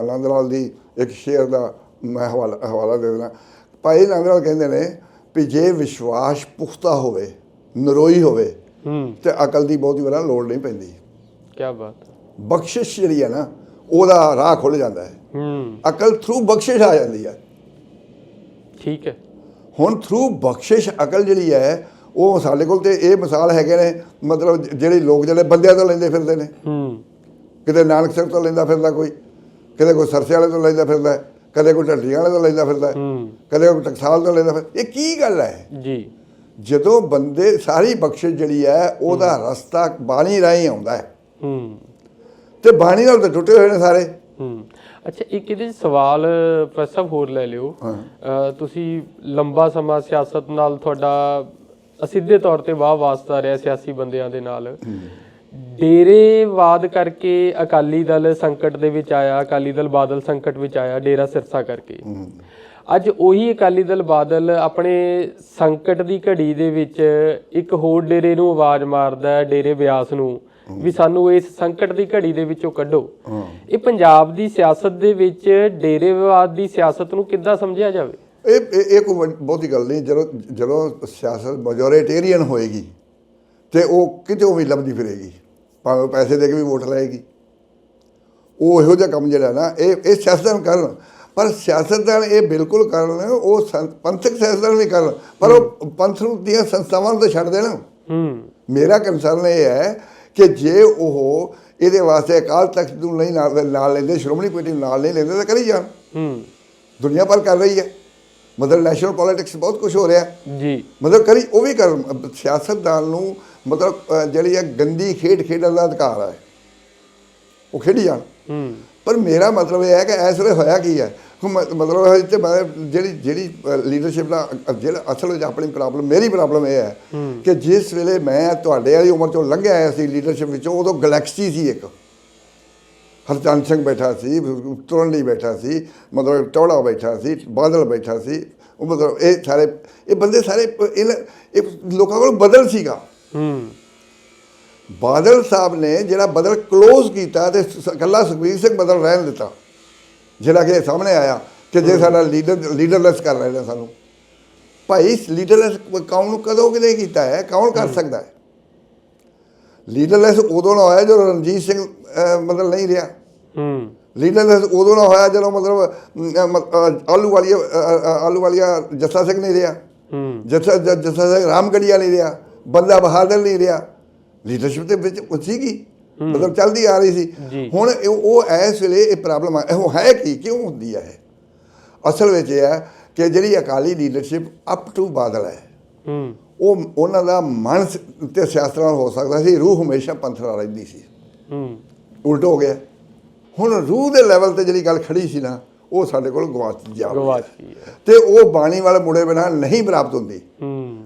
S2: ਆਨੰਦ ਲਾਲ ਦੀ ਇੱਕ ਸ਼ੇਰ ਦਾ ਮੈਂ ਹਵਾਲਾ ਹਵਾਲਾ ਦੇ ਦੇਣਾ ਭਾਈ ਆਨੰਦ ਲਾਲ ਕਹਿੰਦੇ ਨੇ ਵੀ ਜੇ ਵਿਸ਼ਵਾਸ ਪੁਖਤਾ ਹੋਵੇ ਨਰੋਈ ਹੋਵੇ
S1: ਹੂੰ।
S2: ਤੇ ਅਕਲ ਦੀ ਬਹੁਤੀ ਵਾਰ ਲੋੜ ਨਹੀਂ ਪੈਂਦੀ।
S1: ਕੀ ਬਾਤ
S2: ਬਖਸ਼ਿਸ਼ ਜਿਹੜੀ ਹੈ ਨਾ ਉਹਦਾ ਰਾਹ ਖੁੱਲ ਜਾਂਦਾ ਹੈ।
S1: ਹੂੰ।
S2: ਅਕਲ ਥਰੂ ਬਖਸ਼ਿਸ਼ ਆ ਜਾਂਦੀ ਹੈ।
S1: ਠੀਕ ਹੈ।
S2: ਹੁਣ ਥਰੂ ਬਖਸ਼ਿਸ਼ ਅਕਲ ਜਿਹੜੀ ਹੈ ਉਹ ਸਾਡੇ ਕੋਲ ਤੇ ਇਹ ਮਿਸਾਲ ਹੈਗੇ ਨੇ ਮਤਲਬ ਜਿਹੜੇ ਲੋਕ ਜਿਹੜੇ ਬੰਦਿਆਂ ਤੋਂ ਲੈਂਦੇ ਫਿਰਦੇ ਨੇ।
S1: ਹੂੰ।
S2: ਕਿਤੇ ਨਾਨਕਸਰ ਤੋਂ ਲੈਂਦਾ ਫਿਰਦਾ ਕੋਈ ਕਿਤੇ ਕੋਈ ਸਰਸੇ ਵਾਲੇ ਤੋਂ ਲੈਂਦਾ ਫਿਰਦਾ ਕਦੇ ਕੋਈ ਢੱਡੀਆਂ ਵਾਲੇ ਤੋਂ ਲੈਂਦਾ ਫਿਰਦਾ ਕਦੇ ਕੋਈ ਟਕਸਾਲ ਤੋਂ ਲੈਂਦਾ ਫਿਰਦਾ। ਇਹ ਕੀ ਗੱਲ ਹੈ?
S1: ਜੀ।
S2: ਜਦੋਂ ਬੰਦੇ ਸਾਰੀ ਬਖਸ਼ਿਸ਼ ਜਿਹੜੀ ਹੈ ਉਹਦਾ ਰਸਤਾ ਬਾਣੀ ਰਾਹੀਂ ਆਉਂਦਾ ਹੈ।
S1: ਹੂੰ।
S2: ਤੇ ਬਾਣੀ ਨਾਲ ਤਾਂ ਟੁੱਟੇ ਹੋਏ ਨੇ ਸਾਰੇ।
S1: ਹੂੰ। ਅੱਛਾ ਇੱਕ ਇਹਦੇ 'ਚ ਸਵਾਲ ਸਾਹਿਬ ਹੋਰ ਲੈ ਲਿਓ। ਤੁਸੀਂ ਲੰਬਾ ਸਮਾਂ ਸਿਆਸਤ ਨਾਲ ਤੁਹਾਡਾ ਅਸਿੱਧੇ ਤੌਰ ਤੇ ਵਾਹ ਵਾਸਤਾ ਰਿਹਾ ਸਿਆਸੀ ਬੰਦਿਆਂ ਦੇ ਨਾਲ। ਡੇਰੇਵਾਦ ਕਰਕੇ ਅਕਾਲੀ ਦਲ ਸੰਕਟ ਦੇ ਵਿੱਚ ਆਇਆ ਅਕਾਲੀ ਦਲ ਬਾਦਲ ਸੰਕਟ ਵਿੱਚ ਆਇਆ ਡੇਰਾ ਸਿਰਸਾ ਕਰਕੇ। ਅੱਜ ਉਹੀ ਅਕਾਲੀ ਦਲ ਬਾਦਲ ਆਪਣੇ ਸੰਕਟ ਦੀ ਘੜੀ ਦੇ ਵਿੱਚ ਇੱਕ ਹੋਰ ਡੇਰੇ ਨੂੰ ਆਵਾਜ਼ ਮਾਰਦਾ ਹੈ ਡੇਰੇ ਬਿਆਸ ਨੂੰ। ਵੀ ਸਾਨੂੰ ਇਸ ਸੰਕਟ ਦੀ ਘੜੀ ਦੇ ਵਿੱਚੋਂ ਕੱਢੋ। ਇਹ ਪੰਜਾਬ ਦੀ ਸਿਆਸਤ ਦੇ ਵਿੱਚ ਡੇਰੇਵਾਦ ਦੀ ਸਿਆਸਤ ਨੂੰ ਕਿੱਦਾਂ ਸਮਝਿਆ ਜਾਵੇ?
S2: ਇਹ ਇਹ- ਕੋਈ ਬਹੁਤੀ ਗੱਲ ਨਹੀਂ ਜਦੋਂ ਜਦੋਂ ਸਿਆਸਤ ਮੈਜੋਰਿਟੇਰੀਅਨ ਹੋਏਗੀ ਤੇ ਉਹ ਕਿਤੇ ਵੀ ਲੱਭਦੀ ਫਿਰੇਗੀ ਭਾਵੇਂ ਪੈਸੇ ਦੇ ਕੇ ਵੀ ਵੋਟ ਲਏਗੀ। ਉਹ ਇਹੋ ਜਿਹਾ ਕੰਮ ਜਿਹੜਾ ਨਾ ਇਹ ਇਹ ਸਿਆਸਤਦਾਨ ਕਰਨ। ਪਰ ਸਿਆਸਤਦਾਨ ਇਹ ਬਿਲਕੁਲ ਕਰਨ ਉਹ ਪੰਥਕ ਸਿਆਸਤਦਾਨ ਵੀ ਕਰਨ। ਪਰ ਉਹ ਪੰਥ ਨੂੰ ਦੀਆਂ ਸੰਸਥਾਵਾਂ ਨੂੰ ਤਾਂ ਛੱਡ ਦੇਣ।
S1: ਹੂੰ।
S2: ਮੇਰਾ ਕੰਸਰਨ ਇਹ ਹੈ ਕਿ ਜੇ ਉਹ ਇਹਦੇ ਵਾਸਤੇ ਅਕਾਲ ਤਖਤ ਨੂੰ ਨਹੀਂ ਨਾਲ ਲੈਂਦੇ ਸ਼੍ਰੋਮਣੀ ਕਮੇਟੀ ਨੂੰ ਨਾਲ ਨਹੀਂ ਲੈਂਦੇ ਤਾਂ ਕਰੀ ਜਾਣ।
S1: ਹੂੰ।
S2: ਦੁਨੀਆ ਭਰ ਕਰ ਰਹੀ ਹੈ। ਮਤਲਬ ਨੈਸ਼ਨਲ ਪੋਲਿਟਿਕਸ ਬਹੁਤ ਕੁਝ ਹੋ ਰਿਹਾ।
S1: ਜੀ।
S2: ਮਤਲਬ ਕਰੀ ਉਹ ਵੀ ਕਰ ਸਿਆਸਤਦਾਨ ਨੂੰ ਮਤਲਬ ਜਿਹੜੀ ਹੈ ਗੰਦੀ ਖੇਡ ਖੇਡਣ ਦਾ ਅਧਿਕਾਰ ਹੈ। ਉਹ ਖੇਡੀ ਜਾਣ।
S1: ਹੂੰ।
S2: ਪਰ ਮੇਰਾ ਮਤਲਬ ਇਹ ਹੈ ਕਿ ਇਸ ਵੇਲੇ ਹੋਇਆ ਕੀ ਹੈ? ਮਤਲਬ ਇਹ ਤੇ ਮੈਂ ਜਿਹੜੀ ਜਿਹੜੀ ਲੀਡਰਸ਼ਿਪ ਦਾ ਜਿਹੜਾ ਅਸਲ ਵਿੱਚ ਆਪਣੀ ਪ੍ਰੋਬਲਮ ਮੇਰੀ ਪ੍ਰੋਬਲਮ ਇਹ ਹੈ ਕਿ ਜਿਸ ਵੇਲੇ ਮੈਂ ਤੁਹਾਡੇ ਵਾਲੀ ਉਮਰ ਚੋਂ ਲੰਘਿਆ ਆਇਆ ਸੀ ਲੀਡਰਸ਼ਿਪ ਵਿੱਚੋਂ ਉਦੋਂ ਗੈਲੈਕਸੀ ਸੀ ਇੱਕ। ਹਰਚੰਦ ਸਿੰਘ ਬੈਠਾ ਸੀ ਤੁਰੰਡੀ ਬੈਠਾ ਸੀ ਮਤਲਬ ਟੌੜਾ ਬੈਠਾ ਸੀ ਬਾਦਲ ਬੈਠਾ ਸੀ ਉਹ ਮਤਲਬ ਇਹ ਸਾਰੇ ਇਹ ਬੰਦੇ ਸਾਰੇ ਇਹ ਲੋਕਾਂ ਕੋਲ ਬਦਲ ਸੀਗਾ।
S1: ਹੂੰ।
S2: ਬਾਦਲ ਸਾਹਿਬ ਨੇ ਜਿਹੜਾ ਬਦਲ ਕਲੋਜ਼ ਕੀਤਾ ਤੇ ਇਕੱਲਾ ਸੁਖਬੀਰ ਸਿੰਘ ਬਦਲ ਰਹਿਣ ਦਿੱਤਾ। ਜਿਹੜਾ ਕਿ ਸਾਹਮਣੇ ਆਇਆ ਕਿ ਜੇ ਸਾਡਾ ਲੀਡਰ ਲੀਡਰਲੈਸ ਕਰ ਰਹੇ ਨੇ ਸਾਨੂੰ। ਭਾਈ ਲੀਡਰਲੈਸ ਕੌਣ ਨੂੰ ਕਦੋਂ ਕਿਤੇ ਕੀਤਾ ਹੈ? ਕੌਣ ਕਰ ਸਕਦਾ ਹੈ? ਲੀਡਰਲੈਸ ਉਦੋਂ ਨਾ ਹੋਇਆ ਜਦੋਂ ਰਣਜੀਤ ਸਿੰਘ ਮਤਲਬ ਨਹੀਂ ਰਿਹਾ।
S1: ਹੂੰ।
S2: ਲੀਡਰਲੈਸ ਉਦੋਂ ਨਾ ਹੋਇਆ ਜਦੋਂ ਮਤਲਬ ਆਲੂ ਵਾਲੀਆ ਆਲੂ ਵਾਲੀਆ ਜੱਸਾ ਸਿੰਘ ਨਹੀਂ ਰਿਹਾ।
S1: ਹੂੰ।
S2: ਜੱਸਾ ਜੱਸਾ ਸਿੰਘ ਰਾਮਗੜੀਆ ਨਹੀਂ ਰਿਹਾ। ਬੰਦਾ ਬਹਾਦਰ ਨਹੀਂ ਰਿਹਾ। ਲੀਡਰਸ਼ਿਪ ਦੇ ਵਿੱਚ ਉਹ ਸੀਗੀ। ਮਤਲਬ ਚੱਲਦੀ ਆ ਰਹੀ। ਸੀ। ਹੁਣ ਉਹ ਇਸ ਵੇਲੇ ਇਹ ਪ੍ਰੋਬਲਮ ਆ। ਉਹ ਹੈ ਕੀ? ਕਿਉਂ ਹੁੰਦੀ ਹੈ ਅਸਲ ਵਿੱਚ ਇਹ ਹੈ ਕਿ ਜਿਹੜੀ Akali leadership up to Badal ਹੈ। ਉਹ ਉਹਨਾਂ ਦਾ ਮਨ ਤੇ ਸਿਆਸਤ ਨਾਲ ਹੋ ਸਕਦਾ ਸੀ। ਰੂਹ ਹਮੇਸ਼ਾ ਪੰਥ ਨਾਲ ਰਹਿੰਦੀ ਸੀ।
S1: ਹੂੰ।
S2: ਉਲਟ ਹੋ ਗਿਆ। ਹੁਣ ਰੂਹ ਦੇ ਲੈਵਲ ਤੇ ਜਿਹੜੀ ਗੱਲ ਖੜੀ ਸੀ ਨਾ ਉਹ ਸਾਡੇ ਕੋਲ ਗਵਾਚ ਜਾ।
S1: ਗਵਾਚ
S2: ਤੇ ਉਹ ਬਾਣੀ ਵਾਲੇ ਮੁੰਡੇ ਬਿਨਾਂ ਨਹੀਂ ਪ੍ਰਾਪਤ ਹੁੰਦੀ।
S1: ਹੂੰ।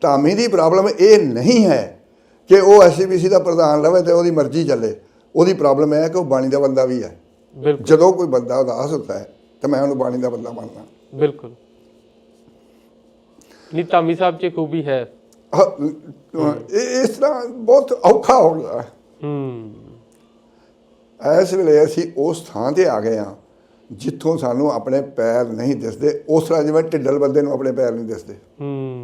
S2: ਧਾਮੀ ਦੀ ਪ੍ਰੋਬਲਮ ਇਹ ਨਹੀਂ ਹੈ ਕਿ ਉਹ ਐਸਸੀਬੀਸੀ ਦਾ ਪ੍ਰਧਾਨ ਰਵੇ ਤੇ ਉਹਦੀ ਮਰਜ਼ੀ ਚੱਲੇ ਉਹਦੀ ਪ੍ਰੋਬਲਮ ਇਹ ਹੈ ਕਿ ਉਹ ਬਾਣੀ ਦਾ ਬੰਦਾ ਵੀ ਹੈ।
S1: ਬਿਲਕੁਲ।
S2: ਜਦੋਂ ਕੋਈ ਬੰਦਾ ਉਦਾਸ ਹੁੰਦਾ ਹੈ ਤਾਂ ਮੈਂ ਉਹਨੂੰ ਬਾਣੀ ਦਾ ਬੰਦਾ ਮੰਨਦਾ।
S1: ਬਿਲਕੁਲ। ਨੀਤਾਮੀ ਸਾਹਿਬ 'ਚ ਖੂਬੀ ਹੈ।
S2: ਹ- ਇਹ ਇਸ ਤਰ੍ਹਾਂ ਬਹੁਤ ਔਖਾ ਹੋ ਗਿਆ। ਹੈ।
S1: ਹੂੰ।
S2: ਇਸ ਵੇਲੇ ਅਸੀਂ ਉਸ ਥਾਂ ਤੇ ਆ ਗਏ ਹਾਂ ਜਿੱਥੋਂ ਸਾਨੂੰ ਆਪਣੇ ਪੈਰ ਨਹੀਂ ਦਿਸਦੇ ਉਸ ਤਰ੍ਹਾਂ ਜਿਵੇਂ ਢਿੱਡਲ ਬੰਦੇ ਨੂੰ ਆਪਣੇ ਪੈਰ ਨਹੀਂ ਦਿਸਦੇ।
S1: ਹੂੰ।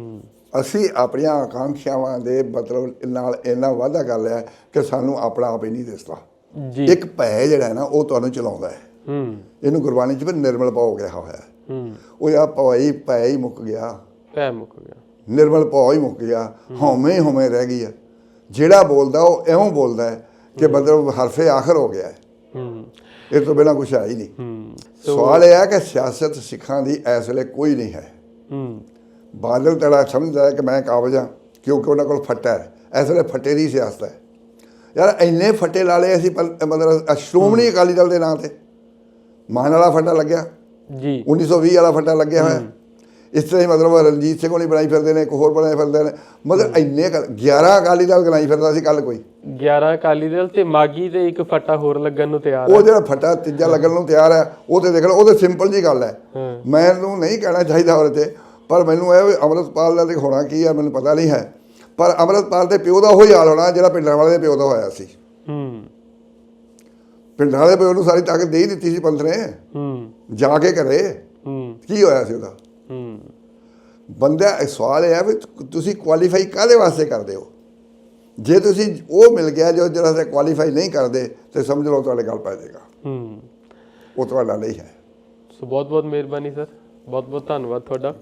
S2: ਅਸੀਂ ਆਪਣੀਆਂ ਆਕਾਂਖਿਆਵਾਂ ਦੇ ਮਤਲਬ ਨਾਲ ਇੰਨਾ ਵਾਅਦਾ ਕਰ ਲਿਆ ਕਿ ਸਾਨੂੰ ਆਪਣਾ ਆਪ ਹੀ ਨਹੀਂ ਦਿਸਦਾ।
S1: ਜੀ।
S2: ਇੱਕ ਭੈ ਜਿਹੜਾ ਹੈ ਨਾ ਉਹ ਤੁਹਾਨੂੰ ਚਲਾਉਂਦਾ ਹੈ।
S1: ਹੂੰ।
S2: ਇਹਨੂੰ ਗੁਰਬਾਣੀ 'ਚ ਵੀ ਨਿਰਮਲ ਭਾਉ ਕਿਹਾ ਹੋਇਆ ਹੈ।
S1: ਹੂੰ।
S2: ਉਹ ਆ ਭਵਾਈ ਭੈ ਹੀ ਮੁੱਕ ਗਿਆ।
S1: ਪੈ ਮੁੱਕ ਗਿਆ।
S2: ਨਿਰਮਲ ਭਾਉ ਹੀ ਮੁੱਕ ਗਿਆ। ਹਉਮੈ ਹਉਮੈ ਰਹਿ ਗਈ ਹੈ। ਜਿਹੜਾ ਬੋਲਦਾ ਉਹ ਐਵੇਂ ਬੋਲਦਾ ਹੈ ਕਿ ਮਤਲਬ ਹਰਫੇ ਆਖਰ ਹੋ ਗਿਆ ਹੈ।
S1: ਹੂੰ।
S2: ਇਹ ਤੋਂ ਬਿਨਾਂ ਕੁਝ ਹੈ ਹੀ ਨਹੀਂ।
S1: ਹੂੰ।
S2: ਸਵਾਲ ਇਹ ਹੈ ਕਿ ਸਿਆਸਤ ਸਿੱਖਾਂ ਦੀ ਇਸ ਵੇਲੇ ਕੋਈ ਨਹੀਂ ਹੈ।
S1: ਹੂੰ।
S2: ਬਾਦਲ ਤੜਾ ਸਮਝਦਾ ਹੈ ਕਿ ਮੈਂ ਕਾਬਜ ਹਾਂ ਕਿਉਂਕਿ ਉਹਨਾਂ ਕੋਲ ਫੱਟਾ ਹੈ। ਇਸ ਵੇਲੇ ਫੱਟੇ ਦੀ ਸਿਆਸਤ ਹੈ। ਯਾਰ ਇੰਨੇ ਫੱਟੇ ਲਾ ਲਏ ਅਸੀਂ ਮਤਲਬ ਸ਼੍ਰੋਮਣੀ ਅਕਾਲੀ ਦਲ ਦੇ ਨਾਂ ਤੇ। ਮਾਨ ਵਾਲਾ ਫੱਟਾ ਲੱਗਿਆ।
S1: ਜੀ।
S2: 1920 ਵਾਲਾ ਫੱਟਾ ਲੱਗਿਆ ਹੋਇਆ। ਇਸ ਤਰ੍ਹਾਂ ਹੀ ਮਤਲਬ ਰਣਜੀਤ ਸਿੰਘ ਹੋਣੀ ਬਣਾਈ ਫਿਰਦੇ ਨੇ ਇੱਕ ਹੋਰ ਬਣਾਈ ਫਿਰਦੇ ਨੇ। ਮਤਲਬ ਇੰਨੇ ਅਕਾਲ- 11 ਅਕਾਲੀ ਦਲ ਬਣਾਈ ਫਿਰਦਾ ਸੀ ਕੱਲ ਕੋਈ।
S1: 11 ਅਕਾਲੀ ਦਲ ਤੇ ਮਾਗੀ ਤੇ ਇੱਕ ਫੱਟਾ ਹੋਰ ਲੱਗਣ ਨੂੰ ਤਿਆਰ
S2: ਉਹ
S1: ਹੈ
S2: ਜਿਹੜਾ ਫੱਟਾ ਤੀਜਾ ਲੱਗਣ ਨੂੰ ਤਿਆਰ ਹੈ ਉਹ ਤੇ ਦੇਖ ਲਓ ਉਹ ਤੇ ਸਿੰਪਲ ਜੀ ਗੱਲ ਹੈ।
S1: ਹਾਂ।
S2: ਮੈਨੂੰ ਨਹੀਂ ਕਹਿਣਾ ਚਾਹੀਦਾ ਉਹਦੇ ਤੇ। ਪਰ ਮੈਨੂੰ ਇਹ ਅੰਮ੍ਰਿਤਪਾਲ ਦਾ ਤੇ ਹੋਣਾ ਕੀ ਹੈ ਮੈਨੂੰ ਪਤਾ ਨਹੀਂ ਹੈ। ਪਰ ਅੰਮ੍ਰਿਤਪਾਲ ਦੇ ਪਿਓ ਦਾ ਉਹ ਹੀ ਹਾਲ ਹੋਣਾ ਜਿਹੜਾ ਪਿੰਡਾਂ ਵਾਲੇ ਦੇ ਪਿਓ ਦਾ ਹੋਇਆ ਸੀ।
S1: ਹੂੰ।
S2: ਪਿੰਡਾਂ ਵਾਲੇ ਪਿਓ ਨੂੰ ਸਾਰੀ ਤਾਕਤ ਦੇ ਹੀ ਦਿੱਤੀ ਸੀ ਪੰਥ ਨੇ।
S1: ਹੂੰ।
S2: ਜਾ ਕੇ ਘਰੇ।
S1: ਹੂੰ।
S2: ਕੀ ਹੋਇਆ ਸੀ ਉਹਦਾ?
S1: ਹੂੰ।
S2: ਬੰਦਾ ਇਹ ਸਵਾਲ ਇਹ ਹੈ ਵੀ ਤੁਸੀਂ ਕੁਆਲੀਫਾਈ ਕਾਹਦੇ ਵਾਸਤੇ ਕਰਦੇ ਹੋ? ਜੇ ਤੁਸੀਂ ਉਹ ਮਿਲ ਗਿਆ ਜੋ ਜਿਹੜਾ ਤੇ ਕੁਆਲੀਫਾਈ ਨਹੀਂ ਕਰਦੇ ਤੇ ਸਮਝ ਲਓ ਤੁਹਾਡੇ ਗੱਲ ਪੈ ਜਾਏਗਾ।
S1: ਹੂੰ।
S2: ਉਹ ਤੁਹਾਡਾ ਨਹੀਂ ਹੈ।
S1: ਸੋ ਬਹੁਤ ਬਹੁਤ ਮਿਹਰਬਾਨੀ ਸਰ। ਬਹੁਤ ਬਹੁਤ ਧੰਨਵਾਦ ਤੁਹਾਡਾ।